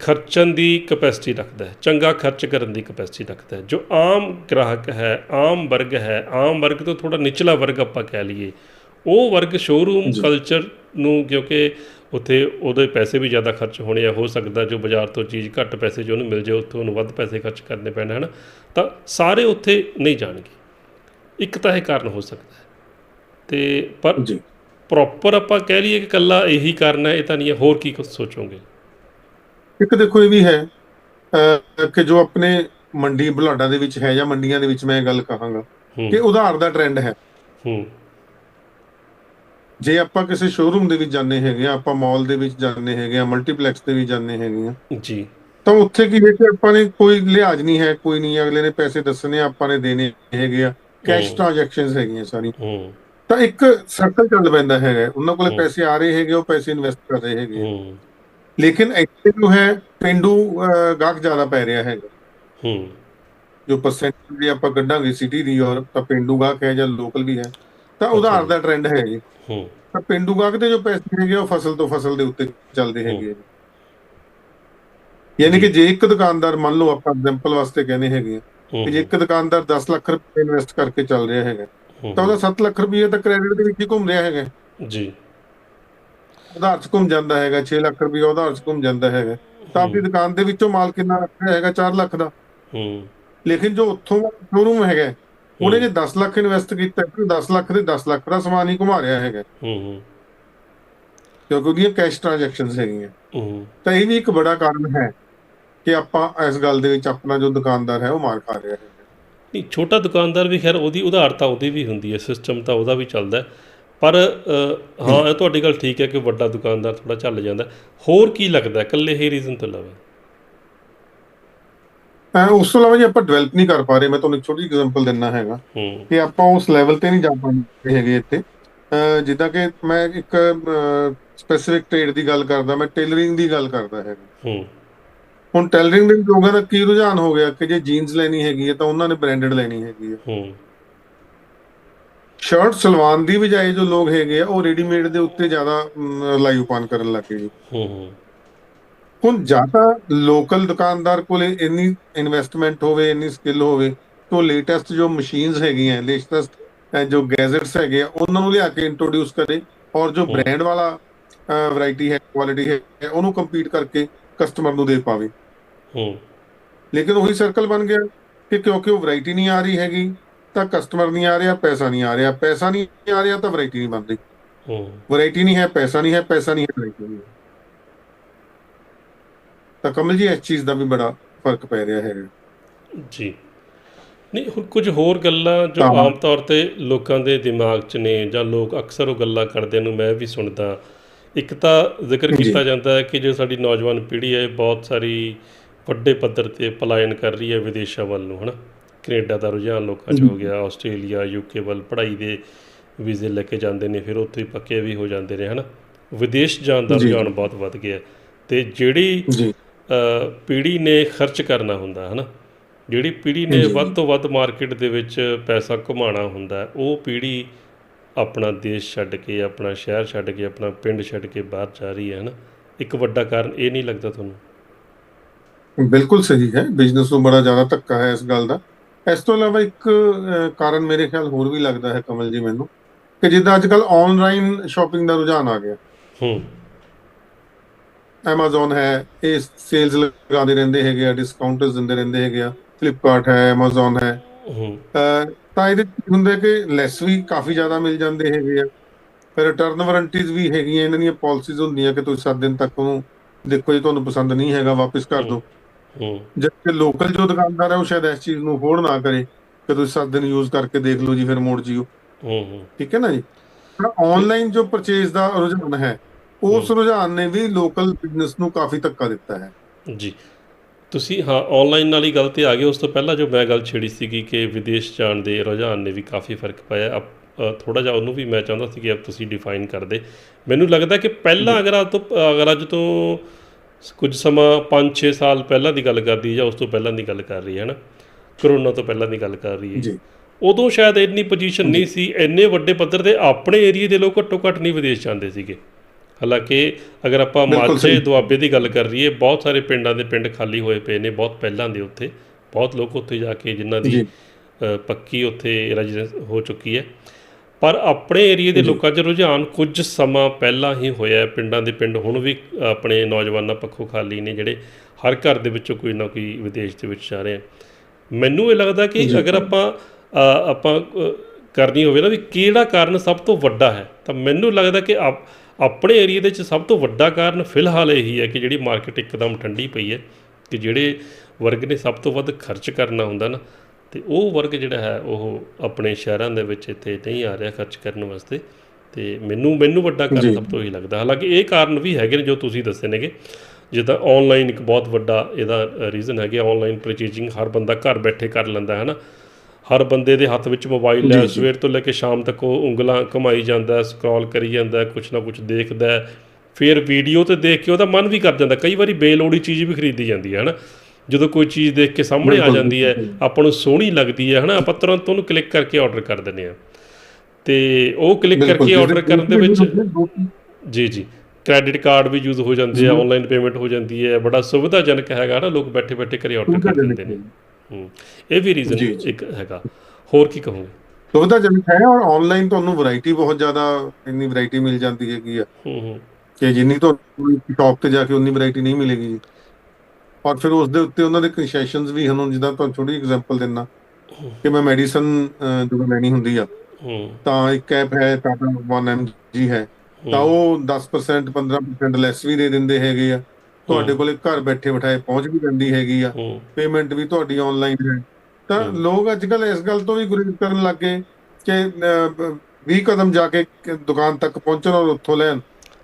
ਖਰਚਣ ਦੀ ਕਪੈਸਿਟੀ ਰੱਖਦਾ ਹੈ ਚੰਗਾ ਖਰਚ ਕਰਨ ਦੀ ਕਪੈਸਿਟੀ ਰੱਖਦਾ ਹੈ। ਜੋ ਆਮ ਗ੍ਰਾਹਕ ਹੈ ਆਮ ਵਰਗ ਹੈ ਆਮ ਵਰਗ ਤੋਂ ਥੋੜਾ ਨਿਚਲਾ ਵਰਗ ਆਪਾਂ ਕਹਿ ਲਈਏ ਉਹ ਵਰਗ ਸ਼ੋਰੂਮ ਜੀ। ਕਲਚਰ ਨੂੰ ਕਿਉਂਕਿ ਉੱਥੇ ਉਹਦੇ ਪੈਸੇ ਵੀ ਜ਼ਿਆਦਾ ਖਰਚ ਹੋਣੇ ਆ ਹੋ ਸਕਦਾ ਜੋ ਬਾਜ਼ਾਰ ਤੋਂ ਚੀਜ਼ ਘੱਟ ਪੈਸੇ 'ਚ ਉਹਨੂੰ ਮਿਲ ਜਾਏ ਉੱਥੋਂ ਉਹਨੂੰ ਵੱਧ ਪੈਸੇ ਖਰਚ ਕਰਨੇ ਪੈਣ ਹਨ? ਤਾਂ ਸਾਰੇ ਉੱਥੇ ਨਹੀਂ ਜਾਣਗੇ। ਇੱਕ ਤਾਂ ਇਹ ਕਾਰਨ ਹੋ ਸਕਦਾ ਤੇ ਪਰ ਜੀ। ਪ੍ਰੋਪਰ ਆਪਾਂ ਕਹਿ ਲਈਏ ਕਿ ਕੱਲਾ ਇਹੀ ਕਾਰਨ ਹੈ ਇਹ ਤਾਂ ਨਹੀਂ ਹੈ ਹੋਰ ਕੀ ਕੁਝ ਸੋਚੋਗੇ? ਇੱਕ ਦੇਖੋ ਇਹ ਵੀ ਹੈ ਕਿ ਜੋ ਆਪਣੇ ਮੰਡੀ ਬੁਲਾਡਾ ਦੇ ਵਿੱਚ ਹੈ ਜਾਂ ਮੰਡੀਆਂ ਦੇ ਵਿੱਚ ਮੈਂ ਗੱਲ ਕਹਾਂਗਾ ਕਿ ਉਧਾਰ ਦਾ ਟ੍ਰੈਂਡ ਹੈ। ਹੂੰ। ਜੇ ਆਪਾਂ ਕਿਸੇ ਸ਼ੋਰੂਮ ਦੇ ਵਿੱਚ ਜਾਂਦੇ ਹੈਗੇ ਆ ਆਪਾਂ ਮਾਲ ਦੇ ਵਿੱਚ ਜਾਂਦੇ ਹੈਗੇ ਆ ਮਲਟੀਪਲੈਕਸ ਦੇ ਵਿੱਚ ਜਾਂਦੇ ਹੈਗੇ ਆ ਜੀ। ਤਾਂ ਉੱਥੇ ਕੀ ਹੈ ਕਿ ਆਪਾਂ ਨੇ ਕੋਈ ਲਿਹਾਜ਼ ਨਹੀਂ ਹੈ ਕੋਈ ਨਹੀਂ ਅਗਲੇ ਨੇ ਪੈਸੇ ਦੱਸਣੇ ਆਪਾਂ ਨੇ ਦੇਣੇ ਹੈਗੇ ਆ। ਕੈਸ਼। ਟ੍ਰਾਂਜੈਕਸ਼ਨਸ ਹੈਗੀਆਂ ਸਾਰੀ ਹੂੰ। ਤਾਂ ਇੱਕ ਸਰਕਲ ਚੱਲ ਪੈਂਦਾ ਹੈਗਾ। ਉਹਨਾਂ ਕੋਲੇ। ਪੈਸੇ ਆ ਰਹੇ ਹੈਗੇ ਉਹ ਪੈਸੇ ਇਨਵੈਸਟ ਕਰ ਰਹੇ ਹੈਗੇ। ਲੇਕਿਨ ਇੱਥੇ ਜੋ ਹੈ ਪਿੰਡੂ ਗਾਹਕ ਜ਼ਿਆਦਾ ਪੈ ਰਿਹਾ ਹੈਗਾ। ਹੂੰ। ਜੋ ਪਰਸੈਂਟੇਜ ਜੇ ਆਪਾਂ ਕੱਢਾਂਗੇ ਸਿਟੀ ਦੀ ਔਰ ਤਾਂ ਪਿੰਡੂ ਗਾਹਕ ਹੈ ਜਾਂ ਲੋਕਲ ਵੀ ਹੈ ਤਾਂ ਉਧਾਰ। ਦਾ ਟ੍ਰੈਂਡ ਹੈ ਜੀ। ਹੂੰ। ਤਾਂ ਪਿੰਡੂ ਗਾਹਕ ਦੇ ਜੋ ਪੈਸੇ ਹੈਗੇ ਉਹ ਫਸਲ ਤੋਂ ਫਸਲ ਦੇ ਉੱਤੇ ਚੱਲਦੇ ਹੈਗੇ ਯਾਨੀ ਕਿ ਜੇ ਇੱਕ ਦੁਕਾਨਦਾਰ ਮੰਨ ਲਓ ਆਪਾਂ ਐਗਜ਼ਾਮਪਲ ਵਾਸਤੇ ਕਹਿੰਦੇ ਹੈਗੇ ਕਿ ਜੇ ਇੱਕ ਦੁਕਾਨਦਾਰ 10 ਲੱਖ ਰੁਪਏ ਇਨਵੈਸਟ ਕਰਕੇ ਚੱਲ ਰਿਹਾ ਹੈਗਾ ਤਾਂ ਉਹਦਾ 7 ਲੱਖ ਰੁਪਏ ਤਾਂ ਕ੍ਰੈਡਿਟ ਦੇ ਵਿੱਚ ਹੀ ਘੁੰਮ ਰਿਹਾ ਹੈਗਾ। ਜੀ। ਉਧਾਰ 'ਚ ਘੁੰਮ ਜਾਂਦਾ ਹੈਗਾ 6 ਲੱਖ ਰੁਪਏ ਉਧਾਰ 'ਚ ਘੁੰਮ ਜਾਂਦਾ ਹੈਗਾ। ਤਾਂ ਆਪਣੀ ਦੁਕਾਨ ਦੇ ਵਿੱਚੋਂ ਮਾਲ ਕਿੰਨਾ ਰੱਖ ਰਿਹਾ ਹੈਗਾ? 4 ਲੱਖ ਦਾ। ਹੂੰ। ਲੇਕਿਨ ਜੋ ਉੱਥੋਂ ਸ਼ੋਰੂਮ ਹੈਗਾ ਉਹਨੇ ਜੇ 10 ਲੱਖ ਇਨਵੈਸਟ ਕੀਤਾ ਤਾਂ 10 ਲੱਖ ਦੇ 10 ਲੱਖ ਦਾ ਸਮਾਨ ਹੀ ਘੁਮਾ ਰਿਹਾ ਹੈਗਾ। ਹੂੰ ਹੂੰ। ਕਿਉਂਕਿ ਉਹਦੀਆਂ ਕੈਸ਼ ਟ੍ਰਾਂਜੈਕਸ਼ਨਸ ਹੈਗੀਆਂ। ਹੂੰ। ਤਾਂ ਇਹ ਵੀ ਇੱਕ ਬੜਾ ਕਾਰਨ ਹੈ ਕਿ ਆਪਾਂ ਇਸ ਗੱਲ ਦੇ ਵਿੱਚ ਆਪਣਾ ਜੋ ਦੁਕਾਨਦਾਰ ਹੈ ਉਹ ਮਾਰ ਖਾ ਰਿਹਾ ਹੈ। ਨਹੀਂ ਛੋਟਾ ਦੁਕਾਨਦਾਰ ਵੀ ਖੈਰ ਉਹਦੀ ਉਧਾਰਤਾ ਉਹਦੀ ਵੀ ਹੁੰਦੀ ਹੈ ਸਿਸਟਮ ਤਾਂ ਉਹਦਾ ਵੀ ਚੱਲਦਾ। ਪਰ ਹਾਂ ਇਹ ਤੁਹਾਡੀ ਗੱਲ ਠੀਕ ਹੈ ਕਿ ਵੱਡਾ ਦੁਕਾਨਦਾਰ ਥੋੜਾ ਚੱਲ ਜਾਂਦਾ। ਹੋਰ ਕੀ ਲੱਗਦਾ? ਇਕੱਲੇ ਹੀ ਰੀਜ਼ਨ ਤੋਂ ਇਲਾਵਾ ਉਸ ਤੋਂ ਇਲਾਵਾ ਜੇ ਆਪਾਂ ਡਿਵੈਲਪ ਨਹੀਂ ਕਰ ਪਾ ਰਹੇ ਮੈਂ ਤੁਹਾਨੂੰ ਇੱਕ ਛੋਟੀ ਐਗਜ਼ਾਮਪਲ ਦਿੰਨਾ ਹੈਗਾ ਕਿ ਆਪਾਂ ਉਸ ਲੈਵਲ ਤੇ ਨਹੀਂ ਜਾ ਪਾਉਂਦੇ ਹੈਗੇ ਇੱਥੇ ਜਿੱਦਾਂ ਕਿ ਮੈਂ ਇੱਕ ਸਪੈਸੀਫਿਕ ਟ੍ਰੇਡ ਦੀ ਗੱਲ ਕਰਦਾ ਮੈਂ ਟੇਲਰਿੰਗ ਦੀ ਗੱਲ ਕਰਦਾ ਹੈਗਾ ਹੂੰ ਹੁਣ ਟੇਲਰਿੰਗ ਦੇ ਲੋਕਾਂ ਦਾ ਕੀ ਰੁਝਾਨ ਹੋ ਗਿਆ ਕਿ ਜੇ ਜੀਨਸ ਲੈਣੀ ਹੈਗੀ ਹੈ ਤਾਂ ਉਹਨਾਂ ਨੇ ਬ੍ਰਾਂਡਡ ਲੈਣੀ ਹੈਗੀ ਹੈ। ਹੂੰ। ਸ਼ਰਟ ਸਲਵਾਨ ਦੀ ਬਜਾਏ ਜੋ ਲੋਕ ਹੈਗੇ ਆ ਉਹ ਰੈਡੀਮੇਡ ਦੇ ਉੱਤੇ ਜ਼ਿਆਦਾ ਲਾਈਵ ਪਾਨ ਕਰਨ ਲੱਗ ਗਏ। ਜੀ ਹੂੰ ਹੂੰ। ਹੁਣ ਜਾਂ ਤਾਂ ਲੋਕਲ ਦੁਕਾਨਦਾਰ ਕੋਲੇ ਇੰਨੀ ਇਨਵੈਸਟਮੈਂਟ ਹੋਵੇ ਇੰਨੀ ਸਕਿੱਲ ਹੋਵੇ ਤੋਂ ਲੇਟੈਸਟ ਜੋ ਮਸ਼ੀਨਸ ਹੈਗੀਆਂ ਲੇਟੈਸਟ ਜੋ ਗੈਜਟਸ ਹੈਗੇ ਆ ਉਹਨਾਂ ਨੂੰ ਲਿਆ ਕੇ ਇੰਟਰੋਡਿਊਸ ਕਰੇ ਔਰ ਜੋ। ਬ੍ਰਾਂਡ ਵਾਲਾ ਵੈਰਾਈਟੀ ਹੈ ਕੁਆਲਿਟੀ ਹੈ ਉਹਨੂੰ ਕੰਪੀਟ ਕਰਕੇ ਕਸਟਮਰ ਨੂੰ ਦੇ ਪਾਵੇ। ਹੂੰ। ਲੇਕਿਨ ਉਹੀ ਸਰਕਲ ਬਣ ਗਿਆ ਕਿ ਕਿਉਂਕਿ ਉਹ ਵੈਰਾਈਟੀ ਨਹੀਂ ਆ ਰਹੀ ਹੈਗੀ ਤਾਂ ਕਸਟਮਰ ਨਹੀਂ ਆ ਰਿਹਾ ਪੈਸਾ ਨਹੀਂ ਆ ਰਿਹਾ। ਪੈਸਾ ਨਹੀਂ ਆ ਰਿਹਾ ਤਾਂ ਵੈਰਾਈਟੀ ਨਹੀਂ ਬਣ ਰਹੀ ਹੂੰ। ਵੈਰਾਈਟੀ ਨਹੀਂ ਹੈ ਪੈਸਾ ਨਹੀਂ ਹੈ ਪੈਸਾ ਨਹੀਂ ਹੈ ਵੈਰਾਈਟੀ ਨਹੀਂ ਤਾਂ ਕਮਲ ਜੀ ਇਸ ਚੀਜ਼ ਦਾ ਵੀ ਬੜਾ ਫ਼ਰਕ ਪੈ ਰਿਹਾ ਹੈ ਜੀ। ਨਹੀਂ ਹੁਣ ਕੁਝ ਹੋਰ ਗੱਲਾਂ ਜੋ ਆਮ ਤੌਰ ਤੇ ਲੋਕਾਂ ਦੇ ਦਿਮਾਗ 'ਚ ਨੇ ਜਾਂ ਲੋਕ ਅਕਸਰ ਉਹ ਗੱਲਾਂ ਕਰਦੇ ਨੂੰ ਮੈਂ ਵੀ ਸੁਣਦਾ ਇੱਕ ਤਾਂ ਜ਼ਿਕਰ। ਕੀਤਾ ਜਾਂਦਾ ਹੈ ਕਿ ਜੋ ਸਾਡੀ ਨੌਜਵਾਨ ਪੀੜ੍ਹੀ ਹੈ ਬਹੁਤ ਸਾਰੀ ਵੱਡੇ ਪੱਧਰ ਤੇ ਪਲਾਇਨ ਕਰ ਰਹੀ ਹੈ ਵਿਦੇਸ਼ਾਂ ਵੱਲ ਨੂੰ ਹਨਾ ਕੈਨੇਡਾ ਦਾ ਰੁਝਾਨ ਲੋਕਾਂ 'ਚ ਹੋ ਗਿਆ ਆਸਟ੍ਰੇਲੀਆ ਯੂਕੇ ਵੱਲ ਪੜ੍ਹਾਈ ਦੇ ਵੀਜ਼ੇ ਲੈ ਕੇ ਜਾਂਦੇ ਨੇ ਫਿਰ ਉੱਥੇ ਪੱਕੇ ਵੀ ਹੋ ਜਾਂਦੇ ਨੇ ਹਨਾ ਵਿਦੇਸ਼ ਜਾਣ ਦਾ। ਰੁਝਾਨ ਬਹੁਤ ਵੱਧ ਗਿਆ ਤੇ ਜਿਹੜੀ ਪੀੜ੍ਹੀ ਨੇ ਖਰਚ ਕਰਨਾ ਹੁੰਦਾ ਹੈ ਨਾ ਜਿਹੜੀ ਪੀੜ੍ਹੀ ਨੇ। ਵੱਧ ਤੋਂ ਵੱਧ ਮਾਰਕੀਟ ਦੇ ਵਿੱਚ ਪੈਸਾ ਘੁਮਾਉਣਾ ਹੁੰਦਾ ਉਹ ਪੀੜ੍ਹੀ ਆਪਣਾ ਦੇਸ਼ ਛੱਡ ਕੇ ਆਪਣਾ ਸ਼ਹਿਰ ਛੱਡ ਕੇ ਆਪਣਾ ਪਿੰਡ ਛੱਡ ਕੇ ਬਾਹਰ ਜਾ ਰਹੀ ਹੈ ਨਾ ਇੱਕ ਵੱਡਾ ਕਾਰਨ ਇਹ ਨਹੀਂ ਲੱਗਦਾ ਤੁਹਾਨੂੰ? ਬਿਲਕੁਲ ਸਹੀ ਹੈ ਬਿਜ਼ਨਸ ਨੂੰ ਬੜਾ ਜ਼ਿਆਦਾ ਧੱਕਾ ਹੈ ਇਸ ਗੱਲ ਦਾ। ਇਸ ਤੋਂ ਇਲਾਵਾ ਇੱਕ ਕਾਰਨ ਮੇਰੇ ਖਿਆਲ ਹੋਰ ਵੀ ਲੱਗਦਾ ਹੈ ਕਮਲ ਜੀ ਮੈਨੂੰ ਕਿ ਜਿੱਦਾਂ ਅੱਜ ਕੱਲ ਆਨਲਾਈਨ ਸ਼ਾਪਿੰਗ ਦਾ ਰੁਝਾਨ ਆ ਗਿਆ। ਹੂੰ। Amazon ਹੈ ਇਹ ਸੇਲਸ ਲਗਾਉਂਦੇ ਰਹਿੰਦੇ ਹੈਗੇ ਆ ਡਿਸਕਾਊਂਟਸ ਦਿੰਦੇ ਰਹਿੰਦੇ ਹੈਗੇ ਆ Flipkart ਹੈ Amazon ਹੈ। ਹੂੰ। ਤਾਂ ਇਹਦੇ ਹੁੰਦਾ ਕਿ ਲੈਸ ਵੀ ਕਾਫੀ ਜ਼ਿਆਦਾ ਮਿਲ ਜਾਂਦੇ ਹੈਗੇ ਆ। ਫਿਰ ਰਿਟਰਨ ਵਾਰੰਟੀਜ਼ ਵੀ ਹੈਗੀਆਂ ਇਹਨਾਂ ਦੀਆਂ ਪਾਲਿਸੀਜ਼ ਹੁੰਦੀਆਂ ਕਿ ਤੁਸੀਂ 7 ਦਿਨ ਤੱਕ ਉਹਨੂੰ ਦੇਖੋ ਜੇ ਤੁਹਾਨੂੰ ਪਸੰਦ ਨਹੀਂ ਹੈਗਾ ਵਾਪਸ ਕਰ ਦਿਓ। ਹੂੰ ਜਦਕਿ ਲੋਕਲ ਜੋ ਦੁਕਾਨਦਾਰ ਹੈ ਉਹ ਸ਼ਾਇਦ ਇਸ ਚੀਜ਼ ਨੂੰ ਅਫੋਰਡ ਨਾ ਕਰੇ ਕਿ ਤੁਸੀਂ 7 ਦਿਨ ਯੂਜ਼ ਕਰਕੇ ਦੇਖ ਲਓ ਜੀ ਫਿਰ ਮੋੜ ਜਿਓ। ਠੀਕ ਹੈ ਨਾ ਜੀ? ਆਨਲਾਈਨ ਜੋ ਪਰਚੇਜ਼ ਦਾ ਰੁਝਾਨ ਹੈ ਉਸ ਰੁਝਾਨ ਨੇ ਵੀ ਲੋਕਲ ਬਿਜ਼ਨਸ ਨੂੰ ਕਾਫੀ ਧੱਕਾ ਦਿੱਤਾ ਹੈ। ਜੀ। ਤੁਸੀਂ ਹਾਂ ਆਨਲਾਈਨ ਵਾਲੀ ਗੱਲ ਤੇ ਆ ਗਏ ਉਸ ਤੋਂ ਪਹਿਲਾਂ ਜੋ ਮੈਂ ਗੱਲ ਛੇੜੀ ਸੀਗੀ ਕਿ ਵਿਦੇਸ਼ ਜਾਣ ਦੇ ਰੁਝਾਨ ਨੇ ਵੀ ਕਾਫੀ ਫ਼ਰਕ ਪਾਇਆ ਥੋੜਾ ਜਿਹਾ ਉਹਨੂੰ ਵੀ ਮੈਂ ਚਾਹੁੰਦਾ ਸੀ ਕਿ ਆਪ ਤੁਸੀਂ ਡਿਫਾਈਨ ਕਰਦੇ। ਮੈਨੂੰ ਲੱਗਦਾ ਕਿ ਪਹਿਲਾਂ ਅਗਰ ਅੱਜ ਤੋਂ ਅਗਰ ਅੱਜ ਤੋਂ ਕੁਝ ਸਮਾਂ 5-6 ਸਾਲ ਪਹਿਲਾਂ ਦੀ ਗੱਲ ਕਰਦੀ ਜਾਂ ਉਸ ਤੋਂ ਪਹਿਲਾਂ ਦੀ ਗੱਲ ਕਰ ਰਹੀ ਹੈ ਨਾ ਕਰੋਨਾ ਤੋਂ ਪਹਿਲਾਂ ਦੀ ਗੱਲ ਕਰ ਰਹੀ ਹੈ। ਜੀ। ਉਦੋਂ ਸ਼ਾਇਦ ਇੰਨੀ ਪੋਜੀਸ਼ਨ ਨਹੀਂ ਸੀ ਇੰਨੇ ਵੱਡੇ ਪੱਧਰ ਤੇ ਆਪਣੇ ਏਰੀਏ ਦੇ ਲੋਕ ਘੱਟੋ ਘੱਟ ਨਹੀਂ ਵਿਦੇਸ਼ ਜਾਂਦੇ ਸੀਗੇ। ਹਾਲਾਂਕਿ ਅਗਰ ਆਪਾਂ ਮਾਝੇ। ਦੁਆਬੇ ਦੀ ਗੱਲ ਕਰ ਰਹੀਏ ਬਹੁਤ ਸਾਰੇ ਪਿੰਡਾਂ ਦੇ ਪਿੰਡ ਖਾਲੀ ਹੋਏ ਪਏ ਨੇ ਬਹੁਤ ਪਹਿਲਾਂ ਦੇ ਉੱਥੇ ਬਹੁਤ ਲੋਕ ਉੱਥੇ ਜਾ ਕੇ ਜਿਨ੍ਹਾਂ ਦੀ ਪੱਕੀ ਉੱਥੇ ਰੈਜ਼ੀਡੈਂਸ ਹੋ ਚੁੱਕੀ ਹੈ ਪਰ ਆਪਣੇ ਏਰੀਏ ਦੇ। ਲੋਕਾਂ 'ਚ ਰੁਝਾਨ ਕੁਝ ਸਮਾਂ ਪਹਿਲਾਂ ਹੀ ਹੋਇਆ ਹੈ। ਪਿੰਡਾਂ ਦੇ ਪਿੰਡ ਹੁਣ ਵੀ ਆਪਣੇ ਨੌਜਵਾਨਾਂ ਪੱਖੋਂ ਖਾਲੀ ਨੇ ਜਿਹੜੇ ਹਰ ਘਰ ਦੇ ਵਿੱਚੋਂ ਕੋਈ ਨਾ ਕੋਈ ਵਿਦੇਸ਼ ਦੇ ਵਿੱਚ ਜਾ ਰਹੇ ਆ ਮੈਨੂੰ ਇਹ ਲੱਗਦਾ ਕਿ। ਅਗਰ ਆਪਾਂ ਆਪਾਂ ਕਰਨੀ ਹੋਵੇ ਨਾ ਵੀ ਕਿਹੜਾ ਕਾਰਨ ਸਭ ਤੋਂ ਵੱਡਾ ਹੈ ਤਾਂ ਮੈਨੂੰ ਲੱਗਦਾ ਕਿ ਆਪ- ਆਪਣੇ ਏਰੀਏ ਦੇ ਵਿੱਚ ਸਭ ਤੋਂ ਵੱਡਾ ਕਾਰਨ ਫਿਲਹਾਲ ਇਹੀ ਹੈ ਕਿ ਜਿਹੜੀ ਮਾਰਕੀਟ ਇੱਕਦਮ ਠੰਡੀ ਪਈ ਹੈ ਕਿ ਜਿਹੜੇ ਵਰਗ ਨੇ ਸਭ ਤੋਂ ਵੱਧ ਖਰਚ ਕਰਨਾ ਹੁੰਦਾ ਨਾ ਤੇ ਉਹ ਵਰਗ ਜਿਹੜਾ ਹੈ ਉਹ ਆਪਣੇ ਸ਼ਹਿਰਾਂ ਦੇ ਵਿੱਚ ਇੱਥੇ ਨਹੀਂ ਆ ਰਿਹਾ ਖਰਚ ਕਰਨ ਵਾਸਤੇ ਤੇ ਮੈਨੂੰ ਮੈਨੂੰ ਵੱਡਾ ਕਾਰਨ। ਸਭ ਤੋਂ ਇਹੀ ਲੱਗਦਾ ਹਾਲਾਂਕਿ ਇਹ ਕਾਰਨ ਵੀ ਹੈਗੇ ਨੇ ਜੋ ਤੁਸੀਂ ਦੱਸੇ ਨੇਗੇ ਜਿੱਦਾਂ ਆਨਲਾਈਨ ਇੱਕ ਬਹੁਤ ਵੱਡਾ ਇਹਦਾ ਰੀਜ਼ਨ ਹੈਗਾ ਆਨਲਾਈਨ ਪਰਚੇਜਿੰਗ ਹਰ ਬੰਦਾ ਘਰ ਬੈਠੇ ਕਰ ਲੈਂਦਾ ਹੈ ਨਾ ਹਰ ਬੰਦੇ ਦੇ ਹੱਥ ਵਿੱਚ ਮੋਬਾਈਲ ਹੈ। ਸਵੇਰ ਤੋਂ ਲੈ ਕੇ ਸ਼ਾਮ ਤੱਕ ਉਹ ਉਂਗਲਾਂ ਘੁਮਾਈ ਜਾਂਦਾ ਸਕਰੋਲ ਕਰੀ ਜਾਂਦਾ ਕੁਛ ਨਾ ਕੁਛ ਦੇਖਦਾ। ਫਿਰ ਵੀਡੀਓ ਤੇ ਦੇਖ ਕੇ ਉਹਦਾ ਮਨ ਵੀ ਕਰ ਜਾਂਦਾ ਕਈ ਵਾਰੀ ਬੇਲੋੜੀ ਚੀਜ਼ ਵੀ ਖਰੀਦੀ ਜਾਂਦੀ ਹੈ ਹਨਾ ਜਦੋਂ ਕੋਈ ਚੀਜ਼ ਦੇਖ ਕੇ ਸਾਹਮਣੇ ਆ ਜਾਂਦੀ ਹੈ। ਆਪਾਂ ਨੂੰ ਸੋਹਣੀ ਲੱਗਦੀ ਹੈ ਹਨਾ ਆਪਾਂ ਤੁਰੰਤ ਉਹਨੂੰ ਕਲਿੱਕ ਕਰਕੇ ਆਰਡਰ ਕਰ ਦਿੰਦੇ ਆ ਤੇ ਉਹ ਕਲਿੱਕ ਕਰਕੇ ਆਰਡਰ ਕਰਨ ਦੇ ਵਿੱਚ ਜੀ ਜੀ ਕ੍ਰੈਡਿਟ ਕਾਰਡ ਵੀ ਯੂਜ਼ ਹੋ ਜਾਂਦੇ ਆ। ਆਨਲਾਈਨ ਪੇਮੈਂਟ ਹੋ ਜਾਂਦੀ ਹੈ ਬੜਾ ਸੁਵਿਧਾਜਨਕ ਹੈਗਾ ਨਾ ਲੋਕ ਬੈਠੇ ਬੈਠੇ ਘਰੇ ਆਰਡਰ ਕਰ ਦਿੰਦੇ ਨੇ ਇਹ ਵੀ ਰੀਜ਼ਨ। ਇੱਕ ਹੈਗਾ। ਹੋਰ ਕੀ ਕਹੋਗੇ? ਸੁਵਿਧਾਜਨਕ ਹੈ ਔਰ ਆਨਲਾਈਨ ਤੁਹਾਨੂੰ ਵੈਰਾਈਟੀ ਬਹੁਤ ਜ਼ਿਆਦਾ ਇੰਨੀ ਵੈਰਾਈਟੀ ਮਿਲ ਜਾਂਦੀ ਹੈਗੀ ਆ। ਹੂੰ ਹੂੰ। ਕਿ ਜਿੰਨੀ ਤੁਹਾਨੂੰ ਸ਼ਾਪ ਤੇ ਜਾ ਕੇ ਉਨੀ ਵੈਰਾਈਟੀ ਨਹੀਂ ਮਿਲੇਗੀ ਜੀ। ਔਰ ਫਿਰ ਉਸ ਦੇ ਉੱਤੇ ਉਹਨਾਂ ਦੇ ਕੰਸੈਸ਼ਨਸ ਵੀ ਹਨ। ਜਿੱਦਾਂ ਤੁਹਾਨੂੰ ਛੋਟੀ ਐਗਜ਼ਾਮਪਲ ਦਿੰਨਾ ਕਿ ਮੈਂ ਮੈਡੀਸਨ ਜਦੋਂ ਲੈਣੀ ਹੁੰਦੀ ਆ ਹੂੰ। ਤਾਂ ਇੱਕ ਐਪ ਹੈ ਟਾਟਾ 1mg ਹੈ। ਤਾਂ ਉਹ 10% 15% ਲੈਸ ਵੀ ਦੇ ਦਿੰਦੇ ਹੈਗੇ ਆ। ਤੁਹਾਡੇ ਕੋਲੇ ਘਰ ਬੈਠੇ ਬਿਠਾਏ ਪਹੁੰਚ ਵੀ ਜਾਂਦੀ ਹੈਗੀ ਆ। ਪੇਮੈਂਟ ਵੀ ਤੁਹਾਡੀ ਆਨਲਾਈਨ ਹੈ। ਤਾਂ। ਲੋਕ ਅੱਜ ਕੱਲ ਇਸ ਗੱਲ ਤੋਂ ਵੀ ਗੁਰੇਜ਼ ਕਰਨ ਲੱਗ ਕਿ 20 ਕਦਮ ਜਾ ਕੇ ਦੁਕਾਨ ਤੱਕ ਪਹੁੰਚਣ ਔਰ ਉੱਥੋਂ ਲੈਣ।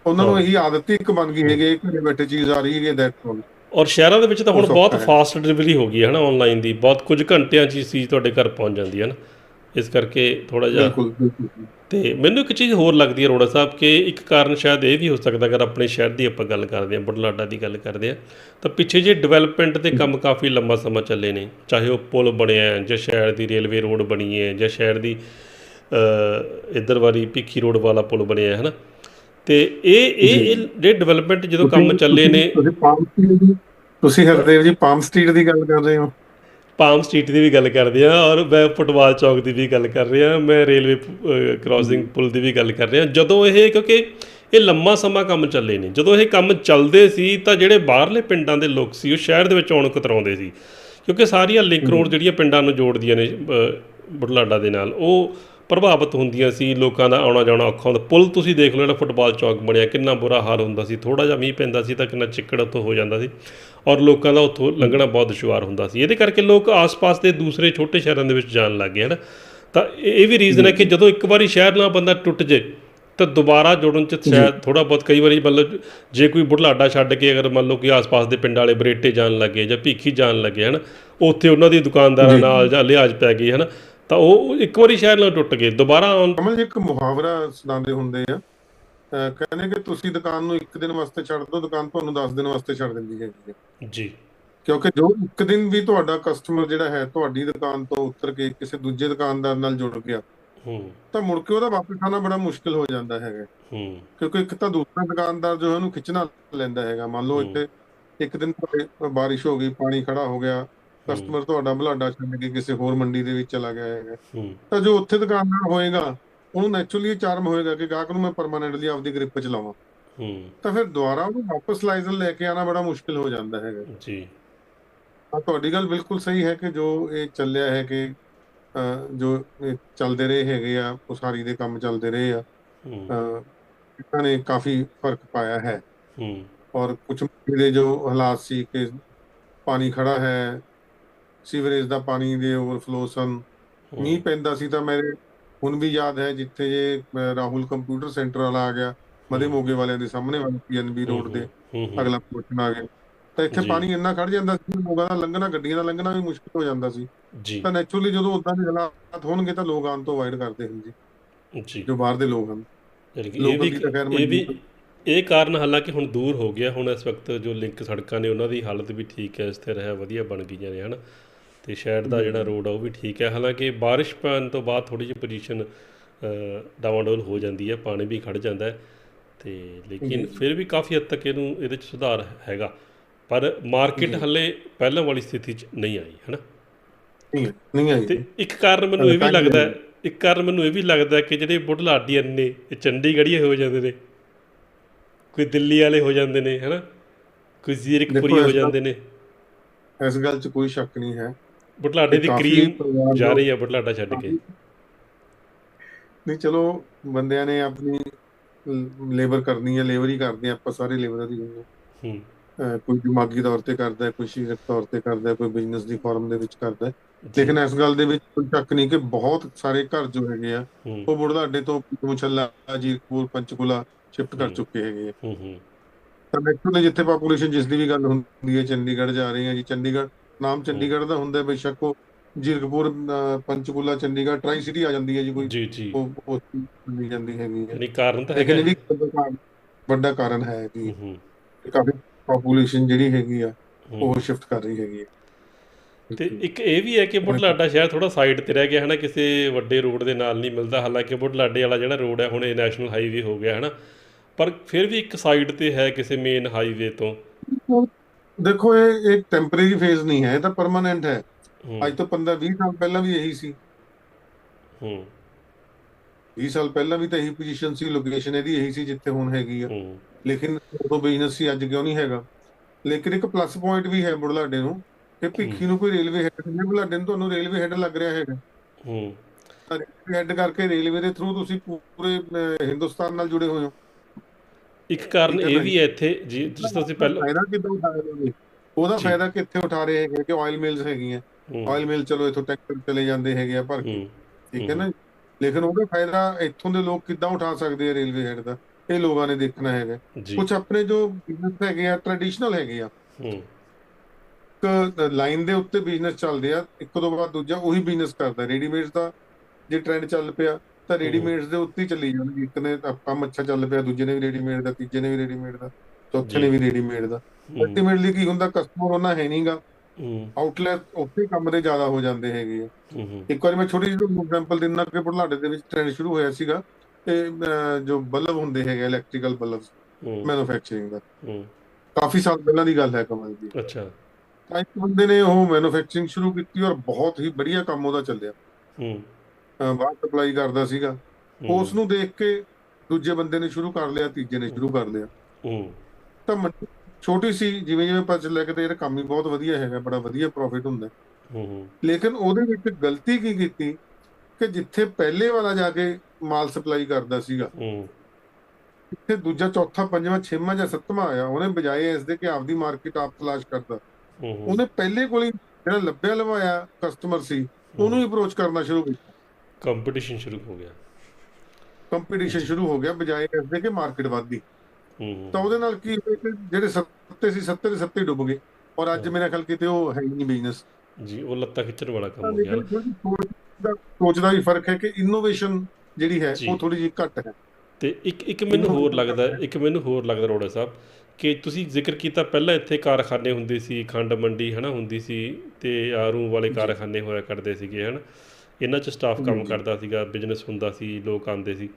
ਉਹਨਾਂ ਨੂੰ। ਇਹੀ ਆਦਤ ਹੀ ਇੱਕ ਬਣ ਗਈ ਹੈਗੀ ਹੈ, ਘਰੇ ਬੈਠੇ ਚੀਜ਼ ਆ ਰਹੀ ਹੈ ਦੈਟ ਆਲ ਔਰ ਸ਼ਹਿਰਾਂ ਦੇ ਵਿੱਚ ਤਾਂ ਹੁਣ ਬਹੁਤ। ਫਾਸਟ ਡਿਲੀਵਰੀ ਹੋ ਗਈ ਹੈ ਨਾ ਆਨਲਾਈਨ ਦੀ। ਬਹੁਤ ਕੁਝ ਘੰਟਿਆਂ 'ਚ ਚੀਜ਼ ਤੁਹਾਡੇ ਘਰ ਪਹੁੰਚ ਜਾਂਦੀ ਹੈ ਨਾ ਇਸ ਕਰਕੇ ਥੋੜਾ ਜਿਹਾ ਤੇ ਮੈਨੂੰ ਇੱਕ ਚੀਜ਼ ਹੋਰ ਲੱਗਦੀ ਹੈ ਰੋੜਾ ਸਾਹਿਬ ਕਿ ਇੱਕ ਕਾਰਨ ਸ਼ਾਇਦ ਇਹ ਵੀ ਹੋ ਸਕਦਾ ਅਗਰ ਆਪਣੇ ਸ਼ਹਿਰ ਦੀ ਆਪਾਂ ਗੱਲ ਕਰਦੇ ਹਾਂ ਬੁਢਲਾਡਾ ਦੀ ਗੱਲ ਕਰਦੇ ਹਾਂ ਤਾਂ ਪਿੱਛੇ ਜੇ ਡਿਵੈਲਪਮੈਂਟ ਦੇ ਕੰਮ ਕਾਫੀ ਲੰਬਾ ਸਮਾਂ ਚੱਲੇ ਨੇ ਚਾਹੇ ਉਹ ਪੁਲ ਬਣਿਆ ਹੈ, ਜਾਂ ਸ਼ਹਿਰ ਦੀ ਰੇਲਵੇ ਰੋਡ ਬਣੀ ਹੈ ਜਾਂ ਸ਼ਹਿਰ ਦੀ ਅ, ਇੱਧਰ ਵਾਲੀ ਭਿੱਖੀ ਰੋਡ ਵਾਲਾ ਪੁਲ ਬਣਿਆ ਹੈ ਹਨਾ? ਤੇ ਇਹ ਇਹ ਜਿਹੜੇ ਡਿਵੈਲਪਮੈਂਟ ਜਦੋਂ ਕੰਮ ਚੱਲੇ ਨੇ ਤੁਸੀਂ ਪਾਮ ਸਟਰੀਟ ਦੀ ਤੁਸੀਂ ਹਰਦੇਵ ਜੀ ਪਾਮ ਸਟਰੀਟ ਦੀ ਗੱਲ ਕਰ ਰਹੇ ਹੋ। ਪਾਮ ਸਟਰੀਟ ਦੀ ਵੀ ਗੱਲ ਕਰਦੇ ਆ ਔਰ ਮੈਂ ਫੁੱਟਬਾਲ ਚੌਕ ਦੀ ਵੀ ਗੱਲ ਕਰ ਰਿਹਾ ਮੈਂ ਰੇਲਵੇ ਕ੍ਰਾਸਿੰਗ ਪੁਲ ਦੀ ਵੀ ਗੱਲ ਕਰ ਰਿਹਾ। ਜਦੋਂ ਇਹ ਕਿਉਂਕਿ ਇਹ ਲੰਮਾ ਸਮਾਂ ਕੰਮ ਚੱਲੇ ਨੇ ਜਦੋਂ ਇਹ ਕੰਮ ਚੱਲਦੇ ਸੀ ਤਾਂ ਜਿਹੜੇ ਬਾਹਰਲੇ ਪਿੰਡਾਂ ਦੇ ਲੋਕ ਸੀ ਉਹ ਸ਼ਹਿਰ ਦੇ ਵਿੱਚ ਆਉਣ ਕਤਰਾਉਂਦੇ ਸੀ। ਕਿਉਂਕਿ ਸਾਰੀਆਂ ਲਿੰਕ ਰੋਡ ਜਿਹੜੀਆਂ ਪਿੰਡਾਂ ਨੂੰ ਜੋੜਦੀਆਂ ਨੇ ਬੁਢਲਾਡਾ ਦੇ ਨਾਲ ਉਹ ਪ੍ਰਭਾਵਿਤ ਹੁੰਦੀਆਂ ਸੀ ਲੋਕਾਂ ਦਾ ਆਉਣਾ ਜਾਣਾ ਔਖਾ ਹੁੰਦਾ। ਪੁਲ ਤੁਸੀਂ ਦੇਖ ਲਓ ਜਿਹੜਾ ਫੁੱਟਬਾਲ ਚੌਕ ਬਣਿਆ ਕਿੰਨਾ ਬੁਰਾ ਹਾਲ ਹੁੰਦਾ ਸੀ ਥੋੜਾ ਜਿਹਾ ਮੀਂਹ ਪੈਂਦਾ ਸੀ ਤਾਂ ਕਿੰਨਾ ਚਿੱਕੜ ਉੱਥੋਂ ਹੋ ਜਾਂਦਾ ਸੀ। ਔਰ ਲੋਕਾਂ ਦਾ ਉੱਥੋਂ ਲੰਘਣਾ ਬਹੁਤ ਦੁਸ਼ਵਾਰ ਹੁੰਦਾ ਸੀ। ਇਹਦੇ ਕਰਕੇ ਲੋਕ ਆਸ-ਪਾਸ ਦੇ ਦੂਸਰੇ ਛੋਟੇ ਸ਼ਹਿਰਾਂ ਦੇ ਵਿੱਚ ਜਾਣ ਲੱਗ ਗਏ ਹਨ। ਤਾਂ ਇਹ ਵੀ ਰੀਜ਼ਨ ਹੈ ਕਿ ਜਦੋਂ ਇੱਕ ਵਾਰੀ ਸ਼ਹਿਰ ਨਾਲ ਬੰਦਾ ਟੁੱਟ ਜੇ ਤਾਂ ਦੁਬਾਰਾ ਜੋੜਨ ਚ ਸ਼ਾਇਦ ਥੋੜਾ ਬਹੁਤ ਕਈ ਵਾਰੀ ਮਤਲਬ ਜੇ ਕੋਈ ਬੁਢਲਾਡਾ ਛੱਡ ਕੇ ਅਗਰ ਮੰਨ ਲਓ ਕਿ ਆਸ-ਪਾਸ ਦੇ ਪਿੰਡ ਵਾਲੇ ਬਰੇਟੇ ਜਾਣ ਲੱਗੇ ਜਾਂ ਭੀਖੀ ਜਾਣ ਲੱਗੇ ਹਨ ਉੱਥੇ ਉਹਨਾਂ ਦੀ ਦੁਕਾਨਦਾਰਾਂ ਨਾਲ ਜਾਂ ਲਿਹਾਜ਼ ਪੈ ਗਈ ਹਨ ਤਾਂ ਉਹ ਇੱਕ ਵਾਰੀ ਸ਼ਹਿਰ ਨਾਲ ਟੁੱਟ ਗਏ ਦੁਬਾਰਾ ਆਉਣ ਕਮਲ ਜੀ ਇੱਕ ਮੁਹਾਵਰਾ ਸੁਣਾਉਂਦੇ ਹੁੰਦੇ ਆ ਕਹਿੰਦੇ ਕਿ ਤੁਸੀਂ ਦੁਕਾਨ ਨੂੰ ਇੱਕ ਦਿਨ ਵਾਸਤੇ ਛੱਡ ਦਿਓ ਦੁਕਾਨ ਤੁਹਾਨੂੰ 10 ਦਿਨ ਵਾਸਤੇ ਛੱਡ ਦਿੰਦੀ ਹੈ। ਜੀ। ਕਿਉਂਕਿ ਜੋ ਇੱਕ ਦਿਨ ਵੀ ਤੁਹਾਡਾ ਕਸਟਮਰ ਜਿਹੜਾ ਹੈ ਤੁਹਾਡੀ ਦੁਕਾਨ ਤੋਂ ਉਤਰ ਕੇ ਕਿਸੇ ਦੂਜੇ ਦੁਕਾਨਦਾਰ ਨਾਲ ਜੁੜ ਗਿਆ ਹੂੰ। ਤਾਂ ਮੁੜ ਕੇ ਉਹਦਾ ਵਾਪਸ ਆਉਣਾ ਬੜਾ ਮੁਸ਼ਕਿਲ ਹੋ ਜਾਂਦਾ ਹੈਗਾ। ਹੂੰ। ਕਿਉਂਕਿ ਇੱਕ ਤਾਂ ਦੂਸਰਾ ਦੁਕਾਨਦਾਰ ਜੋ ਹੈ ਉਹਨੂੰ ਖਿੱਚਣਾ ਲੈਂਦਾ ਹੈਗਾ। ਮੰਨ ਲਓ। ਇੱਥੇ ਇੱਕ ਦਿਨ ਬਾਰਿਸ਼ ਹੋ ਗਈ ਪਾਣੀ ਖੜਾ ਹੋ ਗਿਆ ਕਸਟਮਰ ਤੁਹਾਡਾ ਬਲਾਡਾ ਛੱਡ ਕੇ ਕਿਸੇ ਹੋਰ ਮੰਡੀ ਦੇ ਵਿੱਚ ਚਲਾ ਗਿਆ ਹੈਗਾ। ਤਾਂ ਜੋ ਉੱਥੇ ਦੁਕਾਨਦਾਰ ਹੋਏਗਾ ਉਹਨੂੰ ਨੈਚੁਰਲੀ ਇਹ ਚਾਰਮ ਹੋਏਗਾ ਕਿ ਗਾਹਕ ਨੂੰ ਮੈਂ ਪਰਮਾਨੈਂਟਲੀ ਆਪਦੀ ਗ੍ਰਿਪ 'ਚ ਲਾਵਾਂ। ਹੂੰ। ਤਾਂ ਫਿਰ ਦੁਬਾਰਾ ਉਹਨੂੰ ਵਾਪਸ ਲਾਇਸੈਂਸ ਲੈ ਕੇ ਆਣਾ ਬੜਾ ਮੁਸ਼ਕਿਲ ਹੋ ਜਾਂਦਾ ਹੈਗਾ। ਜੀ। ਤਾਂ ਤੁਹਾਡੀ ਗੱਲ ਬਿਲਕੁਲ ਸਹੀ ਹੈ ਕਿ ਜੋ ਇਹ ਚੱਲਿਆ ਹੈ ਕਿ ਜੋ ਇਹ ਚੱਲਦੇ ਰਹੇ ਹੈਗੇ ਆ ਉਸਾਰੀ ਦੇ ਕੰਮ ਚੱਲਦੇ ਰਹੇ ਆ ਇਹਨਾਂ ਨੇ ਕਾਫੀ ਫ਼ਰਕ ਪਾਇਆ ਹੈ। ਹੂੰ। ਔਰ ਕੁਝ ਦੇ ਜੋ ਹਾਲਾਤ ਸੀ ਕਿ ਪਾਣੀ ਖੜਾ ਹੈ ਸੀਵਰੇਜ ਦਾ ਪਾਣੀ ਦੇ ਓਵਰਫਲੋ ਸਨ ਮੀਂਹ ਪੈਂਦਾ ਸੀ ਤਾਂ ਮੇਰੇ ਹੁਣ ਵੀ ਯਾਦ ਹੈ ਜਿੱਥੇ ਅਹ, ਰਾਹੁਲ ਕੰਪਿਊਟਰ ਸੈਂਟਰ ਵਾਲਾ ਆ ਗਿਆ ਮਦੇ ਮੋਗੇ ਵਾਲਿਆਂ ਦੇ ਸਾਹਮਣੇ ਵਾਲੀ ਪੀਐਨਬੀ ਰੋਡ ਦੇ ਅਗਲਾ ਪੋਰਸ਼ਨ ਆ ਗਿਆ। ਤਾਂ ਇੱਥੇ। ਪਾਣੀ ਇੰਨਾ ਖੜ ਜਾਂਦਾ ਸੀ ਲੋਕਾਂ ਦਾ ਲੰਘਣਾ ਗੱਡੀਆਂ ਦਾ ਲੰਘਣਾ ਵੀ ਮੁਸ਼ਕਲ ਹੋ ਜਾਂਦਾ ਸੀ। ਜੀ। ਤਾਂ ਨੈਚੁਰਲੀ ਜਦੋਂ ਉਦਾਂ ਦੇ ਹਾਲਾਤ ਹੋਣਗੇ ਤਾਂ ਲੋਕ ਆਉਣ ਤੋਂ ਅਵਾਇਡ ਕਰਦੇ ਹਨ ਜੀ ਜੀ। ਜੋ ਬਾਹਰ ਦੇ ਲੋਕ ਹਨ। ਇਹ ਵੀ ਇਹ ਵੀ ਇਹ ਕਾਰਨ ਹਾਲਾਂਕਿ ਹੁਣ ਦੂਰ ਹੋ ਗਿਆ ਹੁਣ ਇਸ ਵਕਤ ਜੋ ਲਿੰਕ ਸੜਕਾਂ ਨੇ ਉਹਨਾਂ ਦੀ ਹਾਲਤ ਵੀ ਠੀਕ ਹੈ ਸਥਿਰ ਹੈ ਵਧੀਆ ਬਣ ਗਈਆਂ ਨੇ ਹਨ? ਤੇ ਸ਼ਹਿਰ ਦਾ ਜਿਹੜਾ ਰੋਡ ਆ ਉਹ ਵੀ ਠੀਕ ਹੈ। ਹਾਲਾਂਕਿ ਬਾਰਿਸ਼ ਪੈਣ ਤੋਂ ਬਾਅਦ ਥੋੜੀ ਜਿਹੀ ਪੋਜੀਸ਼ਨ ਡਾਵਾਂਡੋਲ ਹੋ ਜਾਂਦੀ ਹੈ ਪਾਣੀ ਵੀ ਖੜ ਜਾਂਦਾ ਹੈ ਤੇ ਲੇਕਿਨ ਫਿਰ ਵੀ ਕਾਫੀ ਹੱਦ ਤੱਕ ਇਹਨੂੰ ਇਹਦੇ ਚ ਸੁਧਾਰ ਹੈਗਾ। ਪਰ ਮਾਰਕੀਟ ਹੱਲੇ ਪਹਿਲਾਂ ਵਾਲੀ ਸਥਿਤੀ 'ਚ ਨਹੀਂ ਆਈ ਹੈ ਨਾ? ਨਹੀਂ ਨਹੀਂ ਆਈ ਤੇ ਇੱਕ ਕਾਰਨ ਮੈਨੂੰ ਇਹ ਵੀ ਲੱਗਦਾ ਹੈ- ਇੱਕ ਕਾਰਨ ਮੈਨੂੰ ਇਹ ਵੀ ਲੱਗਦਾ ਹੈ ਕਿ ਜਿਹੜੇ ਬੁਢਲਾਡੀਅਨ ਨੇ ਇਹ ਚੰਡੀਗੜ੍ਹੀਏ ਹੋ ਜਾਂਦੇ ਨੇ ਕੋਈ ਦਿੱਲੀ ਵਾਲੇ ਹੋ ਜਾਂਦੇ ਨੇ ਹਨਾ ਕੋਈ ਜ਼ੀਰਕਪੁਰੀ ਹੋ ਜਾਂਦੇ ਨੇ। ਇਸ ਗੱਲ 'ਚ ਕੋਈ ਸ਼ੱਕ ਨਹੀਂ ਹੈ। ਬੁਢਲਾਡੇ ਦੀ ਕਰੀਮ ਜਾ ਰਹੀ ਹੈ ਬੁਢਲਾਡਾ ਛੱਡ ਕੇ। ਨਹੀਂ ਚਲੋ ਬੰਦਿਆਂ ਨੇ ਆਪਣੀ ਲੇਬਰ ਕਰਨੀ ਹੈ ਲੇਬਰ ਹੀ ਕਰਦੇ ਆ ਆਪਾਂ ਸਾਰੇ ਲੇਬਰਾਂ ਦੀ ਹੂੰ। ਕੋਈ ਦਿਮਾਗੀ ਤੌਰ ਤੇ ਕਰਦਾ ਹੈ ਕੋਈ ਸਰੀਰਕ ਤੌਰ ਤੇ ਕਰਦਾ ਹੈ ਕੋਈ ਬਿਜ਼ਨਸ ਦੀ ਫਾਰਮ ਦੇ ਵਿੱਚ ਕਰਦਾ ਹੈ। ਲੇਕਿਨ ਇਸ ਗੱਲ ਦੇ ਵਿੱਚ ਕੋਈ ਸ਼ੱਕ ਨਹੀਂ ਕਿ ਬਹੁਤ ਸਾਰੇ ਘਰ ਜੋ ਹੈਗੇ ਆ ਉਹ ਬੁਢਲਾਡੇ ਤੋਂ ਮੁਛੱਲਾ ਜੀਰਕਪੁਰ ਪੰਚਕੂਲਾ ਸ਼ਿਫਟ ਕਰ। ਚੁੱਕੇ ਹੈਗੇ ਹੂੰ ਹੂੰ। ਤਾਂ ਨੈਚੁਰਲੀ ਜਿੱਥੇ ਪਾਪੂਲੇਸ਼ਨ ਜਿਸ ਦੀ ਵੀ ਗੱਲ ਹੁੰਦੀ ਹੈ ਚੰਡੀਗੜ੍ਹ ਜਾ ਰਹੇ ਆ ਜੀ ਚੰਡੀਗੜ੍ਹ ਨਾਮ ਚੰਡੀਗੜ੍ਹ ਦਾ ਹੁੰਦਾ ਬੇਸ਼ੱਕ ਉਹ ਜੀਰਕਪੁਰ ਪੰਚਕੂਲਾ ਚੰਡੀਗੜ੍ਹ ਟਰਾਈ ਸਿਟੀ ਆ ਜਾਂਦੀ ਹੈ ਜੀ ਕੋਈ। ਜੀ ਜੀ। ਉਹ ਬਣੀ ਜਾਂਦੀ ਹੈਗੀ ਹੈ। ਯਾਨੀ ਕਾਰਨ ਤਾਂ ਲੇਕਿਨ ਇਹ ਵੀ ਵੱਡਾ ਕਾਰਨ- ਹੈ ਕਿ ਕਾਫੀ ਪਾਪੂਲੇਸ਼ਨ ਜਿਹੜੀ ਹੈਗੀ ਆ ਉਹ ਸ਼ਿਫਟ ਕਰ ਰਹੀ ਹੈਗੀ ਤੇ ਇੱਕ ਇਹ ਵੀ ਹੈ ਕਿ ਬੁਢਲਾਡਾ ਸ਼ਹਿਰ ਥੋੜਾ ਸਾਈਡ ਤੇ ਰਹਿ ਗਿਆ ਹੈ ਨਾ ਕਿਸੇ ਵੱਡੇ ਰੋਡ ਦੇ ਨਾਲ ਨਹੀਂ ਮਿਲਦਾ। ਹਾਲਾਂਕਿ ਬੁਢਲਾਡੇ ਵਾਲਾ ਜਿਹੜਾ ਰੋਡ ਹੈ ਹੁਣ ਇਹ ਨੈਸ਼ਨਲ ਹਾਈਵੇ ਹੋ ਗਿਆ ਹੈ ਨਾ। ਪਰ ਫਿਰ ਵੀ ਇੱਕ ਸਾਈਡ ਤੇ ਹੈ ਕਿਸੇ ਮੇਨ ਹਾਈਵੇ ਤੋਂ। ਦੇਖੋ ਇਹ ਇੱਕ ਟੈਂਪਰੇਰੀ ਫੇਜ਼ ਨਹੀਂ ਹੈ ਇਹ ਤਾਂ ਪਰਮਾਨੈਂਟ ਹੈ। ਅੱਜ ਤੋਂ 15 20 ਸਾਲ ਪਹਿਲਾਂ ਵੀ ਇਹੀ ਸੀ। ਹੂੰ। 20 ਸਾਲ ਪਹਿਲਾਂ ਵੀ ਤਾਂ ਇਹੀ ਪੋਜੀਸ਼ਨ ਸੀ ਲੋਕੇਸ਼ਨ ਇਹਦੀ ਇਹੀ ਸੀ ਜਿੱਥੇ ਹੁਣ ਹੈਗੀ ਆ। ਲੇਕਿਨ ਉਦੋਂ ਬਿਜ਼ਨਸ ਸੀ ਅੱਜ ਕਿਉਂ ਨਹੀਂ ਹੈਗਾ? ਲੇਕਿਨ ਇੱਕ ਪਲੱਸ ਪੁਆਇੰਟ ਵੀ ਹੈ ਬੁਢਲਾਡੇ ਨੂੰ ਕਿ ਭਿੱਖੀ ਨੂੰ ਕੋਈ ਰੇਲਵੇ ਹੈਡ ਨਹੀਂ ਬੁਢਲਾਡੇ ਨੂੰ ਤੁਹਾਨੂੰ ਰੇਲਵੇ ਹੈਡ ਲੱਗ ਰਿਹਾ ਹੈਗਾ। ਹੂੰ। ਰੇਲਵੇ ਹੈਡ ਕਰਕੇ ਰੇਲਵੇ ਦੇ ਥਰੂ ਤੁਸੀਂ ਪੂਰੇ ਹਿੰਦੁਸਤਾਨ ਨਾਲ ਜੁੜੇ ਹੋਏ ਹੋ। ਇੱਕ ਕਾਰਨ ਇਹ ਵੀ ਹੈ ਇੱਥੇ ਜੀ ਜਿਸ ਤਰ੍ਹਾਂ ਅਸੀਂ ਪਹਿਲਾਂ ਫਾਇਦਾ ਕਿੱਦਾਂ ਉਠਾ ਰਹੇ ਉਹਦਾ। ਫਾਇਦਾ ਕਿੱਥੇ ਉਠਾ ਰਹੇ ਹੈਗੇ ਕਿ ਆਇਲ ਮਿਲਸ ਹੈਗੀਆਂ। ਆਇਲ ਮਿਲ ਚਲੋ ਇਥੋਂ ਟੈਂਕਰ ਚਲੇ ਜਾਂਦੇ ਹੈਗੇ ਆ ਭਰ ਕੇ। ਠੀਕ ਹੈ ਨਾ ਲੇਕਿਨ ਉਹਦਾ ਫਾਇਦਾ ਇੱਥੋਂ ਦੇ ਲੋਕ ਕਿੱਦਾਂ ਉਠਾ ਸਕਦੇ ਆ ਰੇਲਵੇ ਹੈਡ ਦਾ? ਇਹ ਲੋਕਾਂ ਨੇ ਦੇਖਣਾ ਹੈਗਾ। ਕੁਝ ਆਪਣੇ ਜੋ ਬਿਜ਼ਨਸ ਹੈਗੇ ਆ ਟ੍ਰੈਡੀਸ਼ਨਲ ਹੈਗੇ ਆ। ਇੱਕ ਲਾਈਨ ਦੇ ਉੱਤੇ ਬਿਜ਼ਨਸ ਚੱਲਦੇ ਆ ਇੱਕ ਤੋਂ ਬਾਅਦ ਦੂਜਾ ਉਹੀ ਬਿਜ਼ਨਸ ਕਰਦਾ। ਰੈਡੀਮੇਡਸ ਦਾ ਜੇ ਟ੍ਰੈਂਡ ਚੱਲ ਪਿਆ ਤਾਂ ਰੈਡੀਮੇਡਸ ਦੇ ਉੱਤੇ ਚੱਲੀ ਜਾਣਗੇ। ਇੱਕ ਨੇ ਤਾਂ ਕੰਮ ਅੱਛਾ ਚੱਲ ਪਿਆ ਦੂਜੇ ਨੇ ਵੀ ਰੈਡੀਮੇਡ ਦਾ ਤੀਜੇ ਨੇ ਵੀ ਰੈਡੀਮੇਡ ਦਾ ਚੌਥੇ ਨੇ ਵੀ ਰੈਡੀਮੇਡ ਦਾ। ਅਲਟੀਮੇਟਲੀ ਕੀ ਹੁੰਦਾ ਕਸਟਮਰ ਉਹਨਾਂ ਹੈ ਨਹੀਂਗਾ ਆਊਟਲੈਟ ਉੱਥੇ ਕੰਮ ਦੇ ਜ਼ਿਆਦਾ ਹੋ ਜਾਂਦੇ ਹੈਗੇ ਆ। ਇੱਕ ਵਾਰੀ ਮੈਂ ਛੋਟੀ ਜਿਹੀ ਐਗਜ਼ਾਮਪਲ ਦਿੰਦਾ ਕਿ ਬੁਢਲਾਡੇ ਦੇ ਵਿੱਚ ਟ੍ਰੈਂਡ ਸ਼ੁਰੂ ਹੋਇਆ ਸੀਗਾ। ਅਹ, ਜੋ ਬਲਬ ਹੁੰਦੇ ਹੈਗੇ ਇਲੈਕਟ੍ਰੀਕਲ ਬਲਬਸ ਹੂੰ। ਮੈਨੂਫੈਕਚਰਿੰਗ ਦਾ। ਕਾਫੀ ਸਾਲ ਪਹਿਲਾਂ ਦੀ ਗੱਲ ਹੈ ਕਮਲ ਜੀ। ਅੱਛਾ। ਤਾਂ ਇੱਕ ਬੰਦੇ ਨੇ ਉਹ ਮੈਨੂਫੈਕਚਰਿੰਗ ਸ਼ੁਰੂ ਕੀਤੀ ਔਰ ਬਹੁਤ ਹੀ ਵਧੀਆ ਕੰਮ ਉਹਦਾ ਚੱਲਿਆ। ਹੂੰ। ਬਾਹਰ ਸਪਲਾਈ ਕਰਦਾ ਸੀਗਾ। ਉਸ ਨੂੰ ਦੇਖ ਕੇ ਦੂਜੇ ਬੰਦੇ ਨੇ ਸ਼ੁਰੂ ਕਰ ਲਿਆ ਤੀਜੇ ਨੇ ਸ਼ੁਰੂ ਕਰ ਲਿਆ। ਹੂੰ। ਤਾਂ ਮੰਡੀ ਛੋਟੀ ਸੀ ਜਿਵੇਂ ਜਿਵੇਂ ਪਤਾ ਚੱਲਿਆ ਕਿ ਤੇ ਇਹਦਾ ਕੰਮ ਹੀ ਬਹੁਤ ਵਧੀਆ ਹੈਗਾ ਬੜਾ ਵਧੀਆ ਪ੍ਰੋਫਿਟ ਹੁੰਦਾ। ਹੂੰ ਹੂੰ, ਲੇਕਿਨ ਉਹਦੇ ਵਿੱਚ ਗਲਤੀ ਕੀ ਕੀਤੀ? ਕਿ ਜਿੱਥੇ ਪਹਿਲੇ ਵਾਲਾ ਜਾ ਕੇ ਮਾਲ ਸਪਲਾਈ ਕਰਦਾ ਸੀਗਾ ਹੂੰ। ਇੱਥੇ ਦੂਜਾ ਚੌਥਾ ਪੰਜਵਾਂ ਛੇਵਾਂ ਜਾਂ ਸੱਤਵਾਂ ਆਇਆ ਉਹਨੇ ਬਜਾਏ ਇਸ ਦੇ ਕਿ ਆਪਦੀ ਮਾਰਕੀਟ ਆਪ ਤਲਾਸ਼ ਕਰਦਾ। ਉਹਨੇ ਪਹਿਲੇ ਕੋਲ ਜਿਹੜਾ ਲੱਭਿਆ ਲਵਾਇਆ ਕਸਟਮਰ ਸੀ ਉਹਨੂੰ ਹੀ। ਅਪਰੋਚ ਕਰਨਾ ਸ਼ੁਰੂ ਕੀਤਾ। ਕੰਪੀਟੀਸ਼ਨ ਸ਼ੁਰੂ ਹੋ ਗਿਆ। ਕੰਪੀਟੀਸ਼ਨ ਸ਼ੁਰੂ ਹੋ ਗਿਆ ਬਜਾਏ ਇਸ ਦੇ ਕਿ ਮਾਰਕੀਟ ਹੂੰ, ਤਾਂ ਉਹਦੇ ਨਾਲ ਕੀ ਹੋਇਆ ਕਿ ਜਿਹੜੇ ਸੱਤੇ ਸੀ ਸੱਤੇ ਦੇ ਸੱਤੇ ਡੁੱਬ ਗਏ। ਔਰ ਅੱਜ। ਮੇਰੇ ਖਿਆਲ ਕਿਤੇ ਉਹ ਹੈ ਨਹੀਂ ਬਿਜ਼ਨਸ ਜੀ ਉਹ ਲੱਤਾਂ ਖਿੱਚਣ ਵਾਲਾ ਕੰਮ ਹੋ ਗਿਆ। ਸੋਚ ਦਾ ਵੀ ਫ਼ਰਕ ਹੈ ਕਿ ਇਨੋਵੇਸ਼ਨ ਜਿਹੜੀ ਹੈ। ਉਹ ਥੋੜੀ ਜਿਹੀ ਘੱਟ ਹੈ। ਤੇ ਇੱਕ ਇੱਕ ਮੈਨੂੰ ਹੋਰ ਲੱਗਦਾ ਇੱਕ ਮੈਨੂੰ ਹੋਰ ਲੱਗਦਾ ਰੋੜਾ ਸਾਹਿਬ ਕਿ ਤੁਸੀਂ ਜ਼ਿਕਰ ਕੀਤਾ ਪਹਿਲਾਂ ਇੱਥੇ ਕਾਰਖਾਨੇ ਹੁੰਦੇ ਸੀ ਖੰਡ ਮੰਡੀ ਹਨਾ ਹੁੰਦੀ ਸੀ ਤੇ ਆਰੂ ਵਾਲੇ ਕਾਰਖਾਨੇ ਹੋਇਆ ਕਰਦੇ ਸੀਗੇ ਹਨਾ? ਇਹਨਾਂ 'ਚ ਸਟਾਫ ਕੰਮ। ਕਰਦਾ ਸੀਗਾ ਬਿਜ਼ਨਸ ਹੁੰਦਾ ਸੀ ਲੋਕ ਆਉਂਦੇ ਸੀ।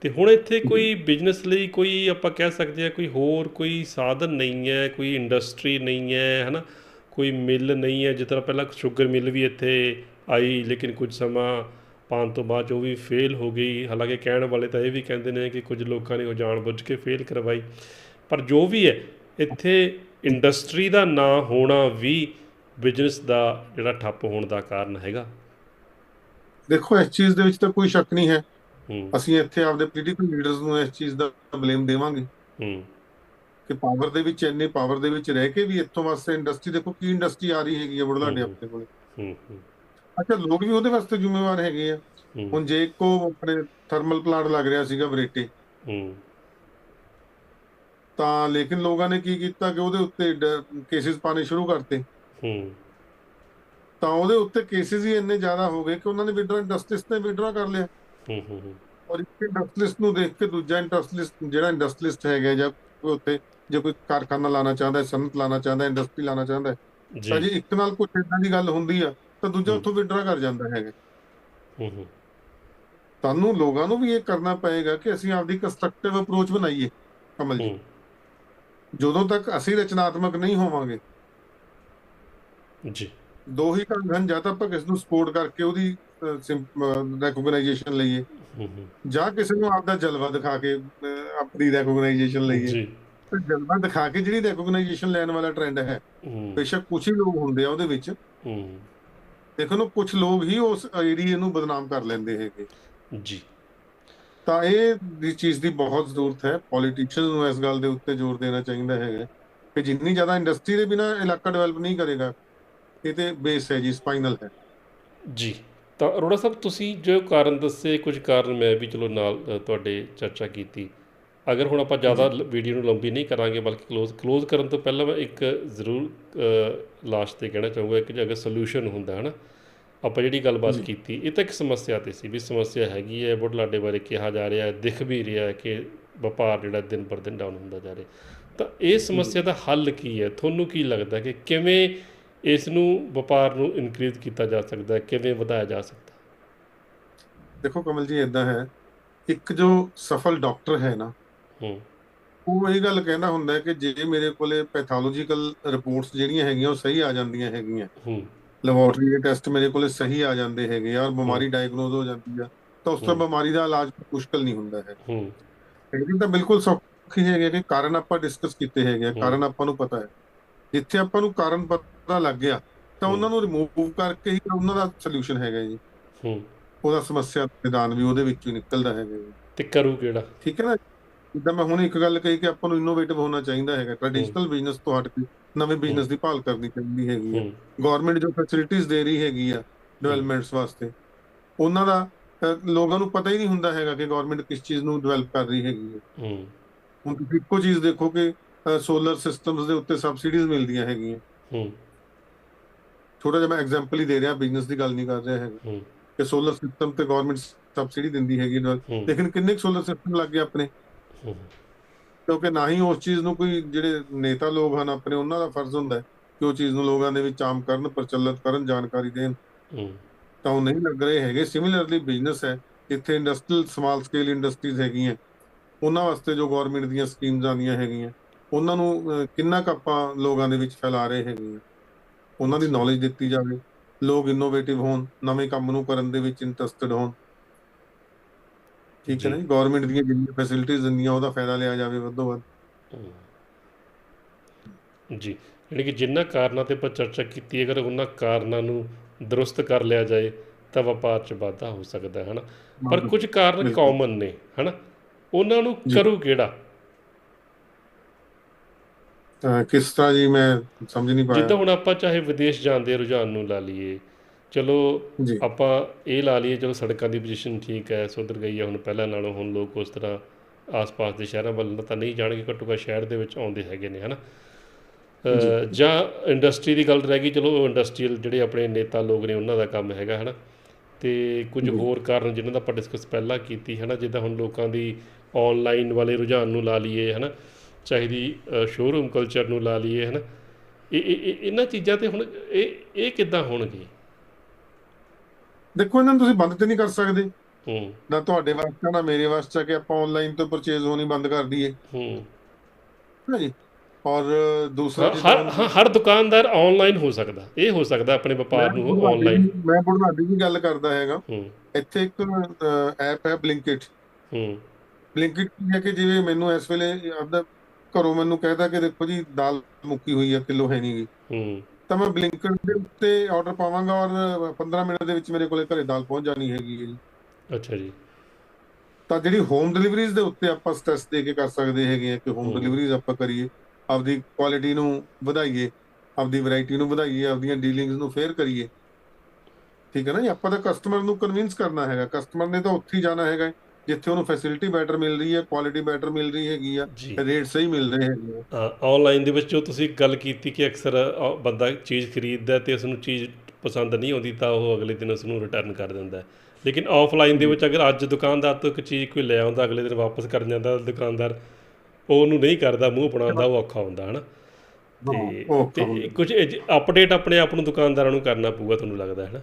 ਤੇ ਹੁਣ ਇੱਥੇ ਕੋਈ ਬਿਜ਼ਨਸ ਲਈ ਕੋਈ ਆਪਾਂ ਕਹਿ ਸਕਦੇ ਆ ਕੋਈ ਹੋਰ ਕੋਈ ਸਾਧਨ ਨਹੀਂ ਹੈ ਕੋਈ ਇੰਡਸਟਰੀ ਨਹੀਂ ਹੈ ਹਨਾ? ਕੋਈ ਮਿੱਲ ਨਹੀਂ ਹੈ ਜਿਸ ਤਰ੍ਹਾਂ ਪਹਿਲਾਂ ਸ਼ੂਗਰ ਮਿੱਲ ਵੀ ਇੱਥੇ ਆਈ ਲੇਕਿਨ ਕੁਝ ਸਮਾਂ ਪਾਉਣ ਤੋਂ ਬਾਅਦ ਉਹ ਵੀ ਫੇਲ ਹੋ ਗਈ ਹਾਲਾਂਕਿ ਕਹਿਣ ਵਾਲੇ ਤਾਂ ਇਹ ਵੀ ਕਹਿੰਦੇ ਨੇ ਕਿ ਕੁਝ ਲੋਕਾਂ ਨੇ ਉਹ ਜਾਣਬੁੱਝ ਕੇ ਫੇਲ ਕਰਵਾਈ। ਪਰ ਜੋ ਵੀ ਹੈ ਇੱਥੇ ਇੰਡਸਟਰੀ ਦਾ ਨਾ ਹੋਣਾ ਵੀ ਬਿਜ਼ਨਸ ਦਾ ਜਿਹੜਾ ਠੱਪ ਹੋਣ ਦਾ ਕਾਰਨ ਹੈਗਾ। ਦੇਖੋ ਇਸ ਚੀਜ਼ ਦੇ ਵਿੱਚ ਤਾਂ ਕੋਈ ਸ਼ੱਕ ਨਹੀਂ ਹੈ। ਅਸੀਂ ਇੱਥੇ ਆਪਦੇ ਪੋਲੀਟੀਕਲ ਲੀਡਰਸ ਨੂੰ ਇਸ ਚੀਜ਼ ਦਾ ਬਲੇਮ ਦੇਵਾਂਗੇ। ਕਿ ਪਾਵਰ ਦੇ ਵਿੱਚ ਇੰਨੇ ਪਾਵਰ ਦੇ ਵਿੱਚ ਰਹਿ ਕੇ ਵੀ ਇੱਥੋਂ ਵਾਸਤੇ ਇੰਡਸਟਰੀ ਦੇਖੋ ਕੀ ਇੰਡਸਟਰੀ ਆ ਰਹੀ ਹੈਗੀ ਹੈ ਬੁਢਲਾਡੇ ਹੂੰ। ਆਪਣੇ ਕੋਲੇ। ਅੱਛਾ ਲੋਕ ਵੀ ਉਹਦੇ ਵਾਸਤੇ ਜ਼ਿੰਮੇਵਾਰ ਹੈਗੇ ਆ। ਹੁਣ ਜੇ ਕੋ ਆਪਣੇ ਥਰਮਲ ਪਲਾਂਟ ਲੱਗ ਰਿਹਾ ਸੀਗਾ ਬਰੇਟੇ। ਤਾਂ ਲੇਕਿਨ ਲੋਕਾਂ ਨੇ ਕੀ ਕੀਤਾ ਕਿ ਉਹਦੇ ਉੱਤੇ ਕੇਸਿਸ ਪਾਣੇ ਸ਼ੁਰੂ ਕਰਤੇ। ਹੂੰ। ਤਾਂ ਉਹਦੇ ਉੱਤੇ ਕੇਸਿਸ ਹੀ ਇੰਨੇ ਜ਼ਿਆਦਾ ਹੋ ਗਏ ਕਿ ਉਹਨਾਂ ਨੇ ਵਿਡਰਾ ਇੰਡਸਟਰੀਸ ਨੇ ਵਿਡਰਾ ਕਰ ਲਿਆ। ਹੂੰ ਹੂੰ ਹੂੰ, ਔਰ ਇੱਕ ਇੰਡਸਟਰੀਲਿਸਟ ਨੂੰ ਦੇਖ ਕੇ ਦੂਜਾ ਇੰਡਸਟਰੀਲਿਸਟ ਜਿਹੜਾ ਇੰਡਸਟਰੀਲਿਸਟ ਹੈਗਾ ਜਾਂ ਕੋਈ ਉੱਤੇ ਜੇ ਕੋਈ ਕਾਰਖਾਨਾ ਲਾਣਾ ਚਾਹੁੰਦਾ ਹੈ ਸਨਤ ਲਾਣਾ ਚਾਹੁੰਦਾ ਹੈ ਇੰਡਸਟਰੀ ਲਾਣਾ ਚਾਹੁੰਦਾ ਹੈ ਤਾਂ ਜੇ ਇੱਕ ਨਾਲ ਕੁਝ ਇਦਾਂ ਦੀ ਗੱਲ ਹੁੰਦੀ ਆ ਤਾਂ ਦੂਜਾ। ਉੱਥੋਂ ਵਿਡਰਾ ਕਰ ਜਾਂਦਾ ਹੈਗਾ। ਹੂੰ ਹੂੰ। ਸਾਨੂੰ ਲੋਕਾਂ ਨੂੰ ਵੀ ਇਹ ਕਰਨਾ ਪਏਗਾ ਕਿ ਅਸੀਂ ਆਪਦੀ ਕੰਸਟਰਕਟਿਵ ਅਪਰੋਚ ਬਣਾਈਏ ਕਮਲ ਜੀ। ਜਦੋਂ ਤੱਕ ਅਸੀਂ ਰਚਨਾਤਮਕ ਨਹੀਂ ਹੋਵਾਂਗੇ। ਜੀ। ਦੋ ਹੀ ਢੰਗ ਹਨ ਜਾਂ ਤਾਂ ਆਪਾਂ ਕਿਸ ਨੂੰ ਸਪੋਰਟ ਕਰਕੇ ਉਹਦੀ ਰੈਕੋਗਨਾਈਜੇਸ਼ਨ ਲਈਏ। ਜਾਂ ਕਿਸੇ ਨੂੰ ਆਪਦਾ ਜਲਵਾ ਦਿਖਾ ਕੇ ਆਪਣੀ ਰੈਕੋਗਨਾਈਜੇਸ਼ਨ ਲਈਏ। ਜੀ। ਤੇ ਜਲਵਾ ਦਿਖਾ ਕੇ ਜਿਹੜੀ ਰੈਕੋਗਨਾਈਜੇਸ਼ਨ ਲੈਣ ਵਾਲਾ ਟ੍ਰੈਂਡ ਹੈ ਬੇਸ਼ੱਕ ਕੁਝ ਹੀ ਲੋਕ ਹੁੰਦੇ ਆ ਉਹਦੇ ਵਿੱਚ। ਦੇਖੋ ਨਾ ਕੁਝ ਲੋਕ ਹੀ ਉਸ ਏਰੀਏ ਨੂੰ ਬਦਨਾਮ ਕਰ ਲੈਂਦੇ ਹੈਗੇ। ਜੀ। ਤਾਂ ਇਹ ਦੀ ਚੀਜ਼ ਦੀ ਬਹੁਤ ਜ਼ਰੂਰਤ ਹੈ। ਪੋਲੀਟੀਸ਼ੀਅਨਸ ਨੂੰ ਇਸ ਗੱਲ ਦੇ ਉੱਤੇ ਜ਼ੋਰ ਦੇਣਾ ਚਾਹੀਦਾ ਹੈਗਾ। ਕਿ ਜਿੰਨੀ ਜ਼ਿਆਦਾ ਇੰਡਸਟਰੀ ਦੇ ਬਿਨਾ ਇਲਾਕਾ ਡਿਵੈਲਪ ਨਹੀਂ ਕਰੇਗਾ ਇਹ ਤੇ ਬੇਸ ਹੈ ਜੀ ਸਪਾਈਨਲ ਹੈ। ਜੀ। ਤਾਂ ਅਰੋੜਾ ਸਾਹਿਬ ਤੁਸੀਂ ਜੋ ਕਾਰਨ ਦੱਸੇ ਕੁਝ ਕਾਰਨ ਮੈਂ ਵੀ ਚਲੋ ਨਾਲ ਤੁਹਾਡੇ ਚਰਚਾ ਕੀਤੀ। ਅਗਰ ਹੁਣ ਆਪਾਂ ਜ਼ਿਆਦਾ ਵੀਡੀਓ ਨੂੰ ਲੰਬੀ ਨਹੀਂ ਕਰਾਂਗੇ ਬਲਕਿ ক্লোਜ਼ ক্লোਜ਼ ਕਰਨ ਤੋਂ ਪਹਿਲਾਂ ਮੈਂ ਇੱਕ ਜ਼ਰੂਰ ਲਾਸਟ ਤੇ ਕਹਿਣਾ ਚਾਹੂੰਗਾ ਕਿ ਜੇ ਅਗਰ ਸੋਲੂਸ਼ਨ ਹੁੰਦਾ ਹੈ ਨਾ ਆਪਾਂ ਜਿਹੜੀ ਗੱਲਬਾਤ ਕੀਤੀ ਇਹ ਤਾਂ ਇੱਕ ਸਮੱਸਿਆ ਤੇ ਸੀ ਵੀ ਸਮੱਸਿਆ ਹੈਗੀ ਹੈ ਬੁਢਲਾਡੇ ਬਾਰੇ ਕਿਹਾ ਜਾ ਰਿਹਾ ਹੈ ਦਿਖ ਵੀ ਰਿਹਾ ਹੈ ਕਿ ਵਪਾਰ ਜਿਹੜਾ ਦਿਨ ਪਰ ਦਿਨ ਡਾਊਨ ਹੁੰਦਾ ਜਾ ਰਿਹਾ। ਤਾਂ ਇਹ ਸਮੱਸਿਆ ਦਾ ਹੱਲ ਕੀ ਹੈ? ਤੁਹਾਨੂੰ ਕੀ ਲੱਗਦਾ ਕਿ ਕਿਵੇਂ ਇਸ ਨੂੰ ਵਪਾਰ ਨੂੰ ਇਨਕਰੀਜ਼ ਕੀਤਾ ਜਾ ਸਕਦਾ ਹੈ ਕਿਵੇਂ ਵਧਾਇਆ ਜਾ ਸਕਦਾ ਦੇਖੋ ਕਮਲ ਜੀ ਇਦਾਂ ਹੈ ਇੱਕ ਜੋ ਸਫਲ ਡਾਕਟਰ ਹੈ ਨਾ ਹੂੰ। ਉਹ ਇਹ ਗੱਲ ਕਹਿੰਦਾ ਹੁੰਦਾ ਕਿ ਜੇ ਮੇਰੇ ਕੋਲੇ ਪੈਥੋਲੋਜੀਕਲ ਰਿਪੋਰਟਸ ਜਿਹੜੀਆਂ ਹੈਗੀਆਂ ਉਹ ਸਹੀ ਆ ਜਾਂਦੀਆਂ ਹੈਗੀਆਂ। ਹੂੰ। ਲੈਬੋਰਟਰੀ ਦੇ ਟੈਸਟ ਮੇਰੇ ਕੋਲੇ ਸਹੀ ਆ ਜਾਂਦੇ ਹੈਗੇ ਆ ਔਰ ਬਿਮਾਰੀ ਡਾਇਗਨੋਜ਼ ਹੋ ਜਾਂਦੀ ਆ ਤਾਂ ਉਸ ਤੋਂ। ਬਿਮਾਰੀ ਦਾ ਇਲਾਜ ਮੁਸ਼ਕਲ ਨਹੀਂ ਹੁੰਦਾ ਹੈ ਹੂੰ। ਇਹ ਤਾਂ ਬਿਲਕੁਲ ਸੌਖੀ ਹੈਗੇ ਕਿ ਕਾਰਨ ਆਪਾਂ ਡਿਸਕਸ ਕੀਤੇ ਹੈਗੇ ਆ। ਕਾਰਨ ਆਪਾਂ ਨੂੰ ਪਤਾ ਹੈ। ਜਿੱਥੇ ਆਪਾਂ ਨੂੰ ਕਾਰਨ ਪਤਾ ਲੱਗ ਗਿਆ ਤਾਂ। ਉਹਨਾਂ ਨੂੰ ਰਿਮੂਵ ਕਰਕੇ ਹੀ ਉਹਨਾਂ ਦਾ ਸੋਲੂਸ਼ਨ ਹੈਗਾ ਜੀ। ਹੂੰ। ਉਹਦਾ ਸਮੱਸਿਆ ਦਾ ਨਿਦਾਨ ਵੀ ਉਹਦੇ ਵਿੱਚੋਂ ਨਿਕਲਦਾ ਹੈਗਾ ਜੀ। ਤੇ ਕਰੂ ਕਿਹੜਾ? ਠੀਕ ਹੈ ਨਾ? ਜਿੱਦਾਂ ਮੈਂ ਹੁਣ ਇੱਕ ਗੱਲ ਕਹੀ ਕਿ ਆਪਾਂ ਨੂੰ ਇਨੋਵੇਟਿਵ ਹੋਣਾ ਚਾਹੀਦਾ ਹੈਗਾ। ਟ੍ਰੈਡੀਸ਼ਨਲ ਬਿਜ਼ਨਸ ਤੋਂ ਹਟ ਕੇ ਨਵੇਂ ਬਿਜ਼ਨਸ ਦੀ ਭਾਲ ਕਰਨੀ ਚਾਹੀਦੀ ਹੈਗੀ ਹੈ। ਗਵਰਨਮੈਂਟ ਜੋ ਫੈਸਿਲਿਟੀਆਂ ਦੇ ਰਹੀ ਹੈਗੀ ਆ ਡਿਵੈਲਪਮੈਂਟਸ ਵਾਸਤੇ ਉਹਨਾਂ ਦਾ ਲੋਕਾਂ ਨੂੰ ਪਤਾ ਹੀ ਨਹੀਂ ਹੁੰਦਾ ਹੈਗਾ ਕਿ ਗਵਰਨਮੈਂਟ ਕਿਸ ਚੀਜ਼ ਨੂੰ ਡਿਵੈਲਪ ਕਰ ਰਹੀ ਹੈਗੀ ਹੈ ਹੂੰ। ਹੁਣ ਤੁਸੀਂ ਇੱਕੋ ਚੀਜ਼ ਦੇਖੋ ਕਿ ਸੋਲਰ ਸਿਸਟਮਸ ਦੇ ਉੱਤੇ ਸਬਸਿਡੀਜ਼ ਮਿਲਦੀਆਂ ਹੈਗੀਆਂ। ਹੂੰ। ਛੋਟਾ ਜਿਹਾ ਮੈਂ ਐਗਜ਼ਾਮਪਲ ਹੀ ਦੇ ਰਿਹਾ ਬਿਜ਼ਨਸ ਦੀ ਗੱਲ ਨਹੀਂ ਕਰ ਰਿਹਾ ਹੈਗਾ। ਹੂੰ। ਕਿ ਸੋਲਰ ਸਿਸਟਮ ਤੇ ਗਵਰਨਮੈਂਟ ਸਬਸਿਡੀ ਦਿੰਦੀ ਹੈਗੀ ਲੇਕਿਨ ਕਿੰਨੇ ਸੋਲਰ ਸਿਸਟਮ ਲੱਗ ਗਏ ਆਪਣੇ? ਹੂੰ। ਕਿਉਂਕਿ ਨਾ ਹੀ ਉਸ ਚੀਜ਼ ਨੂੰ ਕੋਈ ਜਿਹੜੇ ਨੇਤਾ ਲੋਕ ਹਨ ਆਪਣੇ ਉਹਨਾਂ ਦਾ ਫਰਜ਼ ਹੁੰਦਾ ਹੈ ਕਿ ਉਹ ਚੀਜ਼ ਨੂੰ ਲੋਕਾਂ ਦੇ ਵਿੱਚ ਆਮ ਕਰਨ ਪ੍ਰਚਲਿਤ ਕਰਨ ਜਾਣਕਾਰੀ ਦੇਣ। ਹੂੰ। ਤਾਂ ਉਹ ਨਹੀਂ ਲੱਗ ਰਹੇ ਹੈਗੇ। ਸਿਮਿਲਰਲੀ ਬਿਜ਼ਨਸ ਹੈ ਇੱਥੇ ਇੰਡਸਟਰੀਅਲ ਸਮਾਲ ਸਕੇਲ ਇੰਡਸਟਰੀਜ਼ ਹੈਗੀਆਂ ਉਹਨਾਂ ਵਾਸਤੇ ਜੋ ਗਵਰਨਮੈਂਟ ਦੀਆਂ ਸਕੀਮਸ ਆਉਂਦੀਆਂ ਹੈਗੀਆਂ ਉਹਨਾਂ ਨੂੰ ਕਿੰਨਾ ਕੁ ਆਪਾਂ ਲੋਕਾਂ ਦੇ ਵਿੱਚ ਫੈਲਾ ਰਹੇ ਹੈਗੇ। ਉਹਨਾਂ ਦੀ ਨੌਲੇਜ ਦਿੱਤੀ ਜਾਵੇ। ਲੋਕ ਇਨੋਵੇਟਿਵ ਹੋਣ ਨਵੇਂ ਕੰਮ ਨੂੰ ਕਰਨ ਦੇ ਵਿੱਚ ਇੰਟਰਸਟਿਡ ਹੋਣ। ਠੀਕ ਹੈ ਨਾ ਜੀ। ਗਵਰਨਮੈਂਟ ਦੀਆਂ ਜਿਹੜੀਆਂ ਫੈਸਿਲਿਟੀਆਂ ਦਿੰਦੀਆਂ ਉਹਦਾ ਫਾਇਦਾ ਲਿਆ ਜਾਵੇ ਵੱਧੋ ਵੱਧ। ਜੀ। ਯਾਨੀ ਕਿ ਜਿੰਨਾ ਕਾਰਨਾਂ ਤੇ ਆਪਾਂ ਚਰਚਾ ਕੀਤੀ ਅਗਰ ਉਹਨਾਂ ਕਾਰਨਾਂ ਨੂੰ ਦਰੁਸਤ ਕਰ ਲਿਆ ਜਾਏ ਤਾਂ ਵਪਾਰ 'ਚ ਵਾਧਾ ਹੋ ਸਕਦਾ ਹੈ ਨਾ ਪਰ ਕੁਝ ਕਾਰਨ। ਕਾਮਨ ਨੇ ਹਨਾ? ਉਹਨਾਂ ਨੂੰ। ਕਰੂ ਕਿਹੜਾ? ਕਿਸ ਤਰ੍ਹਾਂ ਜੀ ਮੈਂ ਸਮਝ ਨਹੀਂ ਜਿੱਦਾਂ ਪਾਇਆ ਹੁਣ ਆਪਾਂ ਚਾਹੇ ਵਿਦੇਸ਼ ਜਾਣ ਦੇ ਰੁਝਾਨ ਨੂੰ ਲਾ ਲਈਏ ਚਲੋ ਆਪਾਂ ਇਹ ਲਾ ਲਈਏ ਚਲੋ ਸੜਕਾਂ ਦੀ ਪੋਜੀਸ਼ਨ ਠੀਕ ਹੈ ਸੁਧਰ ਗਈ ਹੈ ਹੁਣ ਪਹਿਲਾਂ ਨਾਲੋਂ ਹੁਣ ਲੋਕ ਉਸ ਤਰ੍ਹਾਂ ਆਸ-ਪਾਸ ਦੇ ਸ਼ਹਿਰਾਂ ਵੱਲ ਤਾਂ ਨਹੀਂ ਜਾਣਗੇ ਘੱਟੋ ਘੱਟ ਸ਼ਹਿਰ ਦੇ ਵਿੱਚ ਆਉਂਦੇ ਹੈਗੇ ਨੇ ਹਨਾ? ਜਾਂ। ਇੰਡਸਟਰੀ ਦੀ ਗੱਲ ਰਹਿ ਗਈ ਚਲੋ ਇੰਡਸਟਰੀਅਲ ਜਿਹੜੇ ਆਪਣੇ ਨੇਤਾ ਲੋਕ ਨੇ ਉਹਨਾਂ ਦਾ ਕੰਮ ਹੈਗਾ ਹਨਾ? ਤੇ ਕੁਝ। ਹੋਰ ਕਾਰਨ ਜਿਨ੍ਹਾਂ ਦਾ ਆਪਾਂ ਡਿਸਕਸ ਪਹਿਲਾਂ ਕੀਤੀ ਹਨਾ? ਜਿੱਦਾਂ ਹੁਣ ਲੋਕਾਂ ਦੀ ਆਨਲਾਈਨ ਵਾਲੇ ਰੁਝਾਨ ਨੂੰ ਲਾ ਲਈਏ ਹਨਾ? ਚਾਹੀਦੀ ਸ਼ੋਰੂਮ ਕਲਚਰ ਨੂੰ ਲਾ ਲਈਏ ਹਨਾ? ਇਹ ਇਹ- ਇਹ- ਇਹਨਾਂ ਚੀਜ਼ਾਂ ਤੇ ਹੁਣ ਇਹ ਇਹ ਕਿੱਦਾਂ ਹੋਣਗੇ? ਦੇਖੋ ਇਹਨਾਂ ਨੂੰ ਤੁਸੀਂ ਬੰਦ ਤੇ ਨਹੀਂ ਕਰ ਸਕਦੇ। ਹੂੰ। ਨਾ ਤੁਹਾਡੇ ਵਾਸਤੇ ਨਾ ਮੇਰੇ ਵਾਸਤੇ ਕਿ ਆਪਾਂ ਆਨਲਾਈਨ ਤੋਂ ਪਰਚੇਜ਼ ਹੋਣੀ ਬੰਦ ਕਰ ਦਈਏ। ਹੂੰ। ਹੈ ਜੀ? ਔਰ ਦੂਸਰਾ ਹਰ ਹਰ- ਦੁਕਾਨਦਾਰ ਆਨਲਾਈਨ ਹੋ ਸਕਦਾ। ਇਹ ਹੋ ਸਕਦਾ ਆਪਣੇ ਵਪਾਰ ਨੂੰ ਆਨਲਾਈਨ ਮੈਂ ਬੁਢਲਾਡੇ ਦੀ ਗੱਲ ਕਰਦਾ ਹੈਗਾ। ਇੱਥੇ ਇੱਕ ਐਪ ਹੈ ਬਲਿੰਕਿਟ ਹੂੰ। ਬਲਿੰਕਿਟ ਹੈ ਕਿ ਜਿਵੇਂ ਮੈਨੂੰ ਇਸ ਵੇਲੇ ਆਪਦਾ ਘਰੋਂ ਮੈਨੂੰ ਕਹਿਦਾ ਕਿ ਦੇਖੋ ਜੀ ਦਾਲ ਮੁੱਕੀ ਹੋਈ ਹੈ ਕਿਲੋ ਹੈ ਨਹੀਂ ਗੀ। ਹੂੰ। ਤਾਂ ਮੈਂ ਬਲਿੰਕਿਟ ਦੇ ਉੱਤੇ ਆਰਡਰ ਪਾਵਾਂਗਾ ਔਰ 15 ਮਿੰਟ ਦੇ ਵਿੱਚ ਮੇਰੇ ਕੋਲੇ ਘਰੇ ਦਾਲ ਪਹੁੰਚ ਜਾਣੀ ਹੈਗੀ ਜੀ। ਅੱਛਾ ਜੀ। ਤਾਂ ਜਿਹੜੀ ਹੋਮ ਡਿਲੀਵਰੀਜ਼ ਦੇ ਉੱਤੇ ਆਪਾਂ ਸਟ੍ਰੈਸ ਦੇ ਕੇ ਕਰ ਸਕਦੇ ਹੈਗੇ ਆ ਕਿ ਹੋਮ ਹਮ। ਡਿਲੀਵਰੀਜ਼ ਆਪਾਂ ਕਰੀਏ ਆਪਦੀ ਕੁਆਲਿਟੀ ਨੂੰ ਵਧਾਈਏ ਆਪਦੀ ਵੈਰਾਈਟੀ ਨੂੰ ਵਧਾਈਏ ਆਪਦੀਆਂ ਡੀਲਿੰਗਸ ਨੂੰ ਫੇਅਰ ਕਰੀਏ। ਠੀਕ ਹੈ ਨਾ ਜੀ ਆਪਾਂ ਤਾਂ ਕਸਟਮਰ ਨੂੰ ਕਨਵਿੰਸ ਕਰਨਾ ਹੈਗਾ। ਕਸਟਮਰ ਨੇ ਤਾਂ ਉੱਥੇ ਹੀ ਜਾਣਾ ਹੈਗਾ। ਜਿੱਥੇ ਉਹਨੂੰ ਫੈਸਿਲਿਟੀ ਬੈਟਰ ਮਿਲ ਰਹੀ ਹੈ ਕੁਆਲਿਟੀ ਬੈਟਰ ਮਿਲ ਰਹੀ ਹੈਗੀ ਆ ਰੇਟ ਸਹੀ ਮਿਲ ਰਹੇ ਹੈਗੇ ਆਨਲਾਈਨ ਦੇ ਵਿੱਚ ਜੋ ਤੁਸੀਂ ਗੱਲ ਕੀਤੀ ਕਿ ਅਕਸਰ ਬੰਦਾ ਚੀਜ਼ ਖਰੀਦਦਾ ਤੇ ਉਸ ਨੂੰ ਚੀਜ਼ ਪਸੰਦ ਨਹੀਂ ਆਉਂਦੀ ਤਾਂ ਉਹ ਅਗਲੇ ਦਿਨ ਉਸ ਨੂੰ ਰਿਟਰਨ ਕਰ ਦਿੰਦਾ। ਲੇਕਿਨ ਆਫਲਾਈਨ ਦੇ ਵਿੱਚ ਅਗਰ ਅੱਜ ਦੁਕਾਨਦਾਰ ਤੋਂ ਇੱਕ ਚੀਜ਼ ਕੋਈ ਲੈ ਆਉਂਦਾ ਅਗਲੇ ਦਿਨ ਵਾਪਸ ਕਰ ਜਾਂਦਾ ਦੁਕਾਨਦਾਰ ਉਹ ਉਹਨੂੰ ਨਹੀਂ ਕਰਦਾ ਮੂੰਹ ਬਣਾਉਂਦਾ ਉਹ ਔਖਾ ਹੁੰਦਾ ਹਨਾ? ਤੇ। ਕੁਝ ਅਪਡੇਟ ਆਪਣੇ ਆਪ ਨੂੰ ਦੁਕਾਨਦਾਰਾਂ ਨੂੰ ਕਰਨਾ ਪਊਗਾ ਤੁਹਾਨੂੰ ਲੱਗਦਾ ਹੈ ਨਾ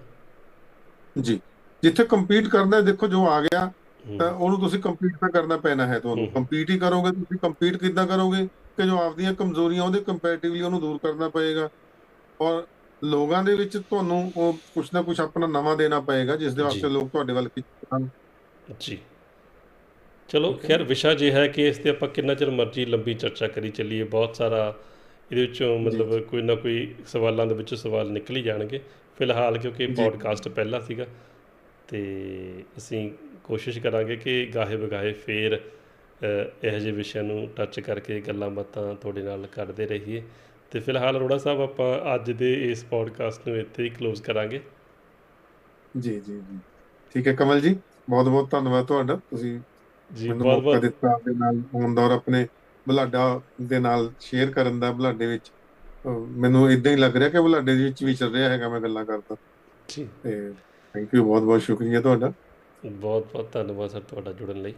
ਜੀ। ਜਿੱਥੇ ਕੰਪੀਟ ਕਰਨਾ ਹੈ, ਦੇਖੋ ਜੋ ਆ ਗਿਆ ਤਾਂ ਉਹਨੂੰ ਤੁਸੀਂ ਕੰਪੀਟ ਤਾਂ ਕਰਨਾ ਪੈਣਾ ਹੈ ਤੁਹਾਨੂੰ। ਕੰਪੀਟ ਹੀ ਕਰੋਗੇ ਤੁਸੀਂ ਕੰਪੀਟ ਕਿੱਦਾਂ ਕਰੋਗੇ? ਕਿ ਜੋ ਆਪਦੀਆਂ ਕਮਜ਼ੋਰੀਆਂ ਉਹਦੇ ਕੰਪੈਰੀਟਿਵਲੀ ਉਹਨੂੰ ਦੂਰ ਕਰਨਾ ਪਏਗਾ। ਔਰ ਲੋਕਾਂ ਦੇ ਵਿੱਚ ਤੁਹਾਨੂੰ ਉਹ ਕੁਛ ਨਾ ਕੁਛ ਆਪਣਾ ਨਵਾਂ ਦੇਣਾ ਪਏਗਾ ਜਿਸ ਦੇ। ਵਾਸਤੇ ਲੋਕ ਤੁਹਾਡੇ ਵੱਲ ਹਨ। ਜੀ। ਚਲੋ। ਖੈਰ ਵਿਸ਼ਾ ਜੇ ਹੈ ਕਿ ਇਸ ਤੇ ਆਪਾਂ ਕਿੰਨਾ ਚਿਰ ਮਰਜ਼ੀ ਲੰਬੀ ਚਰਚਾ ਕਰੀ ਚੱਲੀਏ। ਬਹੁਤ ਸਾਰਾ ਇਹਦੇ ਵਿੱਚੋਂ ਮਤਲਬ ਕੋਈ ਨਾ ਕੋਈ ਸਵਾਲਾਂ ਦੇ ਵਿੱਚੋਂ ਸਵਾਲ ਨਿਕਲ ਹੀ ਜਾਣਗੇ। ਫਿਲਹਾਲ ਕਿਉਂਕਿ। ਪੋਡਕਾਸਟ ਪਹਿਲਾ ਸੀਗਾ ਤੇ ਅਸੀਂ ਕੋਸ਼ਿਸ਼ ਕਰਾਂਗੇ ਕਿ ਗਾਹੇ ਬਗਾਹੇ ਫੇਰ ਇਹੋ ਜਿਹੇ ਵਿਸ਼ਿਆਂ ਨੂੰ ਟੱਚ ਕਰਕੇ ਗੱਲਾਂ ਬਾਤਾਂ ਤੁਹਾਡੇ ਨਾਲ ਕਰਦੇ ਰਹੀਏ। ਤੇ ਫਿਲਹਾਲ ਅਰੋੜਾ ਸਾਹਿਬ ਆਪਾਂ ਅੱਜ ਦੇ ਇਸ ਪੋਡਕਾਸਟ ਨੂੰ ਇੱਥੇ ਹੀ ਕਲੋਜ਼ ਕਰਾਂਗੇ। ਜੀ ਜੀ ਜੀ। ਠੀਕ ਹੈ ਕਮਲ ਜੀ ਬਹੁਤ ਬਹੁਤ ਧੰਨਵਾਦ ਤੁਹਾਡਾ। ਤੁਸੀਂ ਜੀ ਬਹੁਤ ਬਹੁਤ ਦਿੱਤਾ ਆਪਣੇ ਨਾਲ ਹੋਣ ਦਾ ਔਰ ਆਪਣੇ ਬੁਲਾਡਾ ਦੇ ਨਾਲ ਸ਼ੇਅਰ ਕਰਨ ਦਾ ਬੁਲਾਡੇ ਵਿੱਚ। ਮੈਨੂੰ ਇਦਾਂ ਹੀ ਲੱਗ ਰਿਹਾ ਕਿ ਬੁਲਾਡੇ ਦੇ ਵਿੱਚ ਵਿਚਰ ਰਿਹਾ ਹੈਗਾ ਮੈਂ ਗੱਲਾਂ ਕਰਦਾ। ਜੀ। ਤੇ ਥੈਂਕ ਯੂ ਬਹੁਤ ਬਹੁਤ ਸ਼ੁਕਰੀਆ ਤੁਹਾਡਾ। ਬਹੁਤ ਬਹੁਤ ਧੰਨਵਾਦ ਸਰ ਤੁਹਾਡਾ ਜੁੜਨ ਲਈ।